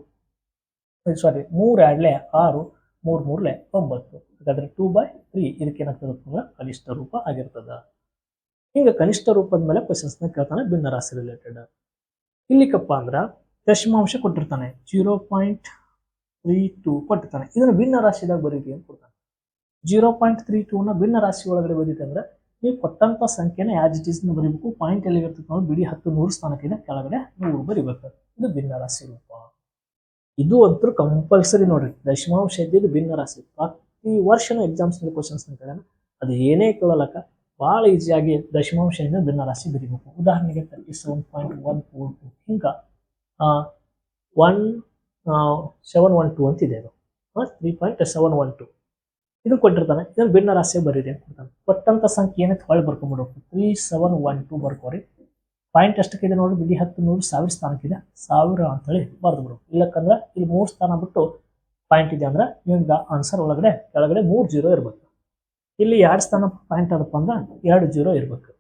ಸಾರಿ ಮೂರು ಎರಡ್ಲೆ ಆರು, ಮೂರು ಮೂರ್ಲೆ ಒಂಬತ್ತು. ಹಾಗಾದ್ರೆ ಟೂ ಬೈ ತ್ರೀ ಇದಕ್ಕೆ ಏನಾಗ್ತದೆ ಕನಿಷ್ಠ ರೂಪ ಆಗಿರ್ತದ. ಹಿಂಗೆ ಕನಿಷ್ಠ ರೂಪದ ಮೇಲೆ ಕ್ವಶನ್ಸ್ನ ಕೇಳ್ತಾನೆ ಭಿನ್ನ ರಾಶಿ ರಿಲೇಟೆಡ್ ಇಲ್ಲಿಕಪ್ಪ ಅಂದ್ರ ದಶಮಾಂಶ ಕೊಟ್ಟಿರ್ತಾನೆ. ಜೀರೋ ಪಾಯಿಂಟ್ ತ್ರೀ ಟೂ ಕೊಟ್ಟಿರ್ತಾನೆ. ಇದನ್ನ ಭಿನ್ನ ರಾಶಿದಾಗ ಬರೀರಿ ಅಂತ ಕೊಡ್ತಾನೆ. ಜೀರೋ ಪಾಯಿಂಟ್ ತ್ರೀ ಟೂನ ಭಿನ್ನ ರಾಶಿ ಒಳಗಡೆ ಬರೀತಿ ಅಂದ್ರೆ ನೀವು ಕೊಟ್ಟಂತ ಸಂಖ್ಯೆನ ಆಸ್ ಇಟ್ ಬರೀಬೇಕು. ಪಾಯಿಂಟ್ ಎಲ್ಲಿ ಇರ್ತದೆ ನೋಡಿ, ಬಿಡಿ ಹತ್ತು ನೂರು ಸ್ಥಾನಕ್ಕಿಂತ ಕೆಳಗಡೆ ನೂರು ಬರಿಬೇಕು. ಇದು ಭಿನ್ನ ರಾಶಿ ರೂಪ. ಇದು ಅಂತೂ ಕಂಪಲ್ಸರಿ ನೋಡ್ರಿ. ದಶಮಾಂಶ ಇದ್ದಿದ್ದು ಭಿನ್ನ ರಾಶಿ. ಪ್ರತಿ ವರ್ಷನೂ ಎಕ್ಸಾಮ್ಸ್ ಕ್ವಶನ್ಸ್ ಕೇಳೋಣ. ಅದು ಏನೇ ಕೇಳಲಕ್ಕ, ಭಾಳ ಈಸಿಯಾಗಿ ದಶಮಾಂಶದಿಂದ ಭಿನ್ನ ರಾಶಿ ಬರಿಬೇಕು. ಉದಾಹರಣೆಗೆ thirty seven point one four two ಹಿಂಗ ಒನ್ ಸೆವೆನ್ ಒನ್ ಟು ಅಂತಿದೆ ಅದು. Three point seven one two ಇದು ಕೊಟ್ಟಿರ್ತಾನೆ. ಇದನ್ನು ಭಿನ್ನ ರಾಶಿಯಾಗಿ ಬರೀರಿ ಅಂತ ಕೊಡ್ತಾನೆ. ಕೊಟ್ಟಂಥ ಸಂಖ್ಯೆ ಏನಕ್ಕೆ ಹೊಳೆ ಬರ್ಕೊಂಡ್ಬಿಡ್ಬೇಕು ತ್ರೀ ಸೆವೆನ್ ಒನ್ ಟು ಬರ್ಕೋರಿ. ಪಾಯಿಂಟ್ ಎಷ್ಟಕ್ಕಿದೆ ನೋಡಿ? ಬಿಡಿ ಹತ್ತು ನೂರು ಸಾವಿರ ಸ್ಥಾನಕ್ಕಿದೆ ಸಾವಿರ ಅಂತೇಳಿ ಬರ್ದು ಬಿಡು. ಇಲ್ಲಕ್ಕಂದ್ರೆ ಇಲ್ಲಿ ಮೂರು ಸ್ಥಾನ ಬಿಟ್ಟು ಪಾಯಿಂಟ್ ಇದೆ ಅಂದ್ರೆ ನಿಮ್ಗೆ ಆನ್ಸರ್ ಒಳಗಡೆ, ಕೆಳಗಡೆ ಮೂರು ಜೀರೋ ಇರಬೇಕು. ಇಲ್ಲಿ ಎರಡು ಸ್ಥಾನ ಪಾಯಿಂಟ್ ಆದಪ್ಪ ಅಂದ್ರೆ ಎರಡು ಜೀರೋ ಇರ್ಬೇಕು.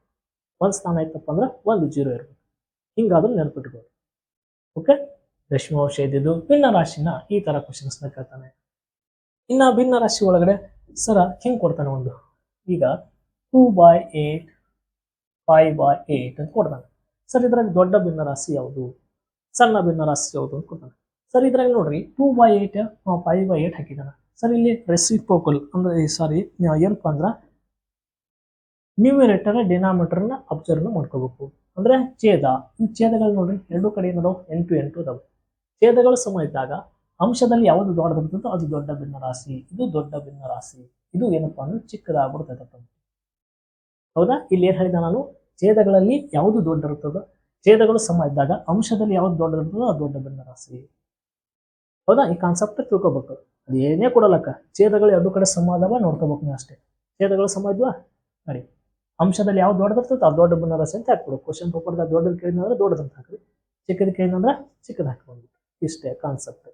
ಒಂದು ಸ್ಥಾನ ಇತ್ತಪ್ಪ ಅಂದ್ರೆ ಒಂದು ಜೀರೋ ಇರ್ಬೇಕು. ಹಿಂಗಾದ್ರೂ ನೆನಪಿಟ್ಕೊಳ್ಳಿ ಓಕೆ? ದಶಮವಂಶ ಇದ್ದಿದ್ದು, ಭಿನ್ನ ರಾಶಿನ ಈ ತರ ಕ್ವಶನ್ಸ್ನ ಕೇಳ್ತಾನೆ. ಇನ್ನ ಭಿನ್ನ ರಾಶಿ ಒಳಗಡೆ ಸರ ಹಿಂಗ್ ಕೊಡ್ತಾನೆ ಒಂದು? ಈಗ two by eight five by eight ಅಂತ ಕೊಡ್ತಾನೆ. ಸರ್ ಇದ್ರಾಗ ದೊಡ್ಡ ಭಿನ್ನ ರಾಶಿ ಯಾವುದು? ಸಣ್ಣ ಭಿನ್ನ ರಾಶಿ ಯಾವುದು ಅಂತ ಕೊಡ್ತಾನೆ. ಸರ್ ಇದ್ರಾಗ ನೋಡ್ರಿ two by eight five by eight ಹಾಕಿದಾನೆ sir, ಇಲ್ಲಿ ರೆಸಿಪೋಕಲ್ ಅಂದ್ರೆ ಸಾರಿ ಏನಪ್ಪ ಅಂದ್ರೆ ನ್ಯೂಮಿನೇಟರ್ ಡಿನಾಮಿನೇಟರ್ನ ಅಬ್ಸರ್ವ್ ಮಾಡ್ಕೋಬೇಕು. ಅಂದ್ರೆ ಛೇದ. ಈ ಛೇದಗಳು ನೋಡ್ರಿ, ಎರಡು ಕಡೆ ಏನದು ಎಂಟು ಎಂಟು ಅದಾವೆ. ಛೇದಗಳು ಸಮ ಇದ್ದಾಗ ಅಂಶದಲ್ಲಿ ಯಾವುದು ದೊಡ್ಡದಿರ್ತದೋ ಅದು ದೊಡ್ಡ ಭಿನ್ನ ರಾಶಿ, ಇದು ದೊಡ್ಡ ಭಿನ್ನ ರಾಶಿ, ಇದು ಏನಪ್ಪಾ ಅಂದ್ರೆ ಚಿಕ್ಕದಾಗ್ಬಿಡ್ತದೆ ಹೌದಾ? ಇಲ್ಲಿ ಏನು ಹೇಳಿದ ನಾನು? ಛೇದಗಳಲ್ಲಿ ಯಾವುದು ದೊಡ್ಡ ಇರ್ತದೋ ಛೇದಗಳು ಸಮ ಇದ್ದಾಗ ಅಂಶದಲ್ಲಿ ಯಾವ್ದು ದೊಡ್ಡದಿರ್ತದೋ ಅದು ದೊಡ್ಡ ಭಿನ್ನ ರಾಶಿ. ಹೌದಾ? ಈ ಕಾನ್ಸೆಪ್ಟ್ ತಿಳ್ಕೊಬೇಕು. ಅದು ಏನೇ ಕೊಡಲಕ್ಕ ಛೇದಗಳು ಎರಡು ಕಡೆ ಸಮ ಅದಾವ ನೋಡ್ಕೋಬೇಕು ನೀವು ಅಷ್ಟೇ. ಛೇದಗಳು ಸಮ ಇದ್ವಾ? ನೋಡಿ. ಅಂಶದಲ್ಲಿ ಯಾವ್ದು ದೊಡ್ಡದಿರ್ತದೆ ಅದು ದೊಡ್ಡ ಭಿನ್ನ ರಾಶಿ ಅಂತ ಹಾಕ್ಬಿಡು. ಕ್ವಶನ್ ಪೇಪರ್ದಾಗ ದೊಡ್ಡದು ಕೇಳಿದ್ರೆ ದೊಡ್ಡದಂತ ಹಾಕ್ರಿ ಚಿಕ್ಕದ ಕೇಳಿದ್ರೆ ಚಿಕ್ಕದ ಹಾಕ್ಬೋದು ಇಷ್ಟೇ ಕಾನ್ಸೆಪ್ಟ್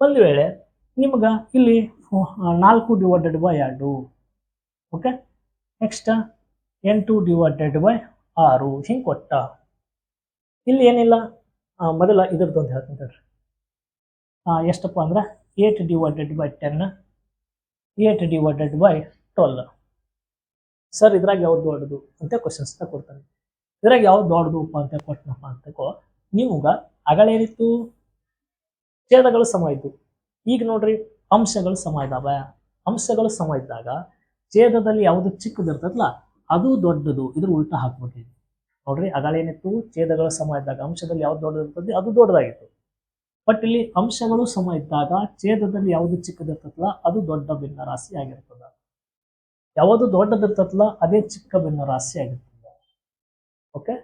ಒಂದು ವೇಳೆ ನಿಮ್ಗೆ ಇಲ್ಲಿ ನಾಲ್ಕು ಡಿವೈಡೆಡ್ ಬೈ ಎರಡು. ಓಕೆ ನೆಕ್ಸ್ಟ್ ಎಂಟು ಡಿವೈಡೆಡ್ ಬೈ ಆರು. ಹಿಂಗೆ ಕೊಟ್ಟ. ಇಲ್ಲಿ ಏನಿಲ್ಲ? ಆ, ಮೊದಲ ಇದ್ರದ್ದು ಒಂದು ಹೇಳ್ತೀನಿ. ಆ, ಎಷ್ಟಪ್ಪ ಅಂದ್ರೆ eight divided by ten eight divided by twelve sir ಇದ್ರಾಗ ಯಾವ್ದು ದೊಡ್ಡದು? ಅಂತ ಕ್ವಶನ್ಸ್ನ ಕೊಡ್ತಾನೆ ಇದ್ರಾಗ ಯಾವ್ದು ದೊಡ್ಡದು ಉಪ ಅಂತ ಕೊಟ್ಟನಪ್ಪ ಅಂತಕೋ, ನೀವು ಅಗಳೇನಿತ್ತು ಛೇದಗಳು ಸಮ ಇದ್ದು ಈಗ ನೋಡ್ರಿ, ಅಂಶಗಳು ಸಮ ಇದ್ದಾವೆ ಅಂಶಗಳು ಸಮ ಇದ್ದಾಗ ಛೇದದಲ್ಲಿ ಯಾವುದು ಚಿಕ್ಕದಿರ್ತದಲ್ಲ ಅದು ದೊಡ್ಡದು. ಇದ್ರ ಉಲ್ಟಾ ಹಾಕ್ಬೇಕು ನೋಡ್ರಿ ಅಗಳೇನಿತ್ತು ಛೇದಗಳು ಸಮ ಇದ್ದಾಗ ಅಂಶದಲ್ಲಿ ಯಾವ್ದು ದೊಡ್ಡದಿರ್ತದೆ ಅದು ದೊಡ್ಡದಾಗಿತ್ತು. ಬಟ್ ಇಲ್ಲಿ ಅಂಶಗಳು ಸಮ ಇದ್ದಾಗ ಛೇದದಲ್ಲಿ ಯಾವುದು ಚಿಕ್ಕದಿರ್ತದಲ್ಲ ಅದು ದೊಡ್ಡ ಭಿನ್ನರಾಶಿ ಆಗಿರ್ತದ. ಯಾವುದು ದೊಡ್ಡದಿರ್ತದಲ್ಲ, ಅದೇ ಚಿಕ್ಕ ಭಿನ್ನ ರಾಶಿ ಆಗಿರ್ತದೆ. ಓಕೆ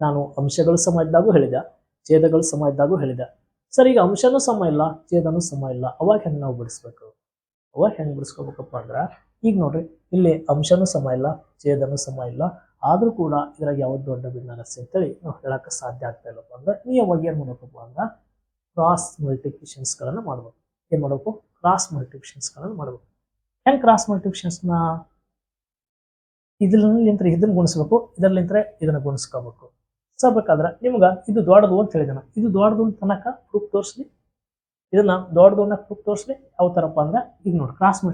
ನಾನು ಅಂಶಗಳು ಸಮ ಇದ್ದಾಗೂ ಹೇಳಿದೆ, ಛೇದಗಳು ಸಮ ಇದ್ದಾಗೂ ಹೇಳಿದೆ. ಸರ್, ಈಗ ಅಂಶನೂ ಸಮ ಇಲ್ಲ, ಛೇದನೂ ಸಮ ಇಲ್ಲ. ಅವಾಗ ಹೆಂಗೆ ನಾವು ಬಿಡಿಸ್ಬೇಕು? ಅವಾಗ ಹೆಂಗೆ ಬಿಡಿಸ್ಕೋಬೇಕಪ್ಪ ಅಂದ್ರೆ, ಈಗ ನೋಡ್ರಿ, ಇಲ್ಲಿ ಅಂಶನೂ ಸಮ ಇಲ್ಲ, ಛೇದನೂ ಸಮ ಇಲ್ಲ, ಆದರೂ ಕೂಡ ಇದ್ರಾಗ ಯಾವ್ದು ದೊಡ್ಡ ಭಿನ್ನ ರಾಶಿ ಅಂತೇಳಿ ನಾವು ಹೇಳಕ್ಕೆ ಸಾಧ್ಯ ಆಗ್ತಾ ಇಲ್ಲಪ್ಪ ಅಂದ್ರೆ, ನಿಯಮವಾಗಿ ಏನು ಮಾಡಬೇಕಪ್ಪ ಅಂದ್ರೆ ಕ್ರಾಸ್ ಮಲ್ಟಿಪ್ಲಿಕೇಶನ್ಸ್ಗಳನ್ನು ಮಾಡ್ಬೇಕು. ಏನು ಮಾಡಬೇಕು? ಕ್ರಾಸ್ ಮಲ್ಟಿಪ್ಲಿಕೇಶನ್ಸ್ಗಳನ್ನು ಮಾಡ್ಬೇಕು. ಹೆಂಗ್ ಕ್ರಾಸ್ನ ಇದ್ರಲ್ಲಿಂತ್ರ ಇದನ್ನ ಗುಣಿಸ್ಬೇಕು, ಇದರಲ್ಲಿಂತ್ರ ಇದನ್ನ ಗುಣಿಸ್ಕೋಬೇಕು. ಸೊ ಬೇಕಾದ್ರೆ ನಿಮ್ಗ ಇದು ದೊಡ್ಡದು ಅಂತ ಹೇಳಿದನ ಇದು ದೊಡ್ಡದು ತನಕ ಪ್ರೂಫ್ ತೋರಿಸ್ಲಿ. ಇದನ್ನ ದೊಡ್ಡದು ಅನ್ನ ಪ್ರೂಫ್ ತೋರಿಸ್ಲಿ. ಯಾವ ಅಂದ್ರೆ, ಈಗ ನೋಡಿ ಕ್ರಾಸ್ನ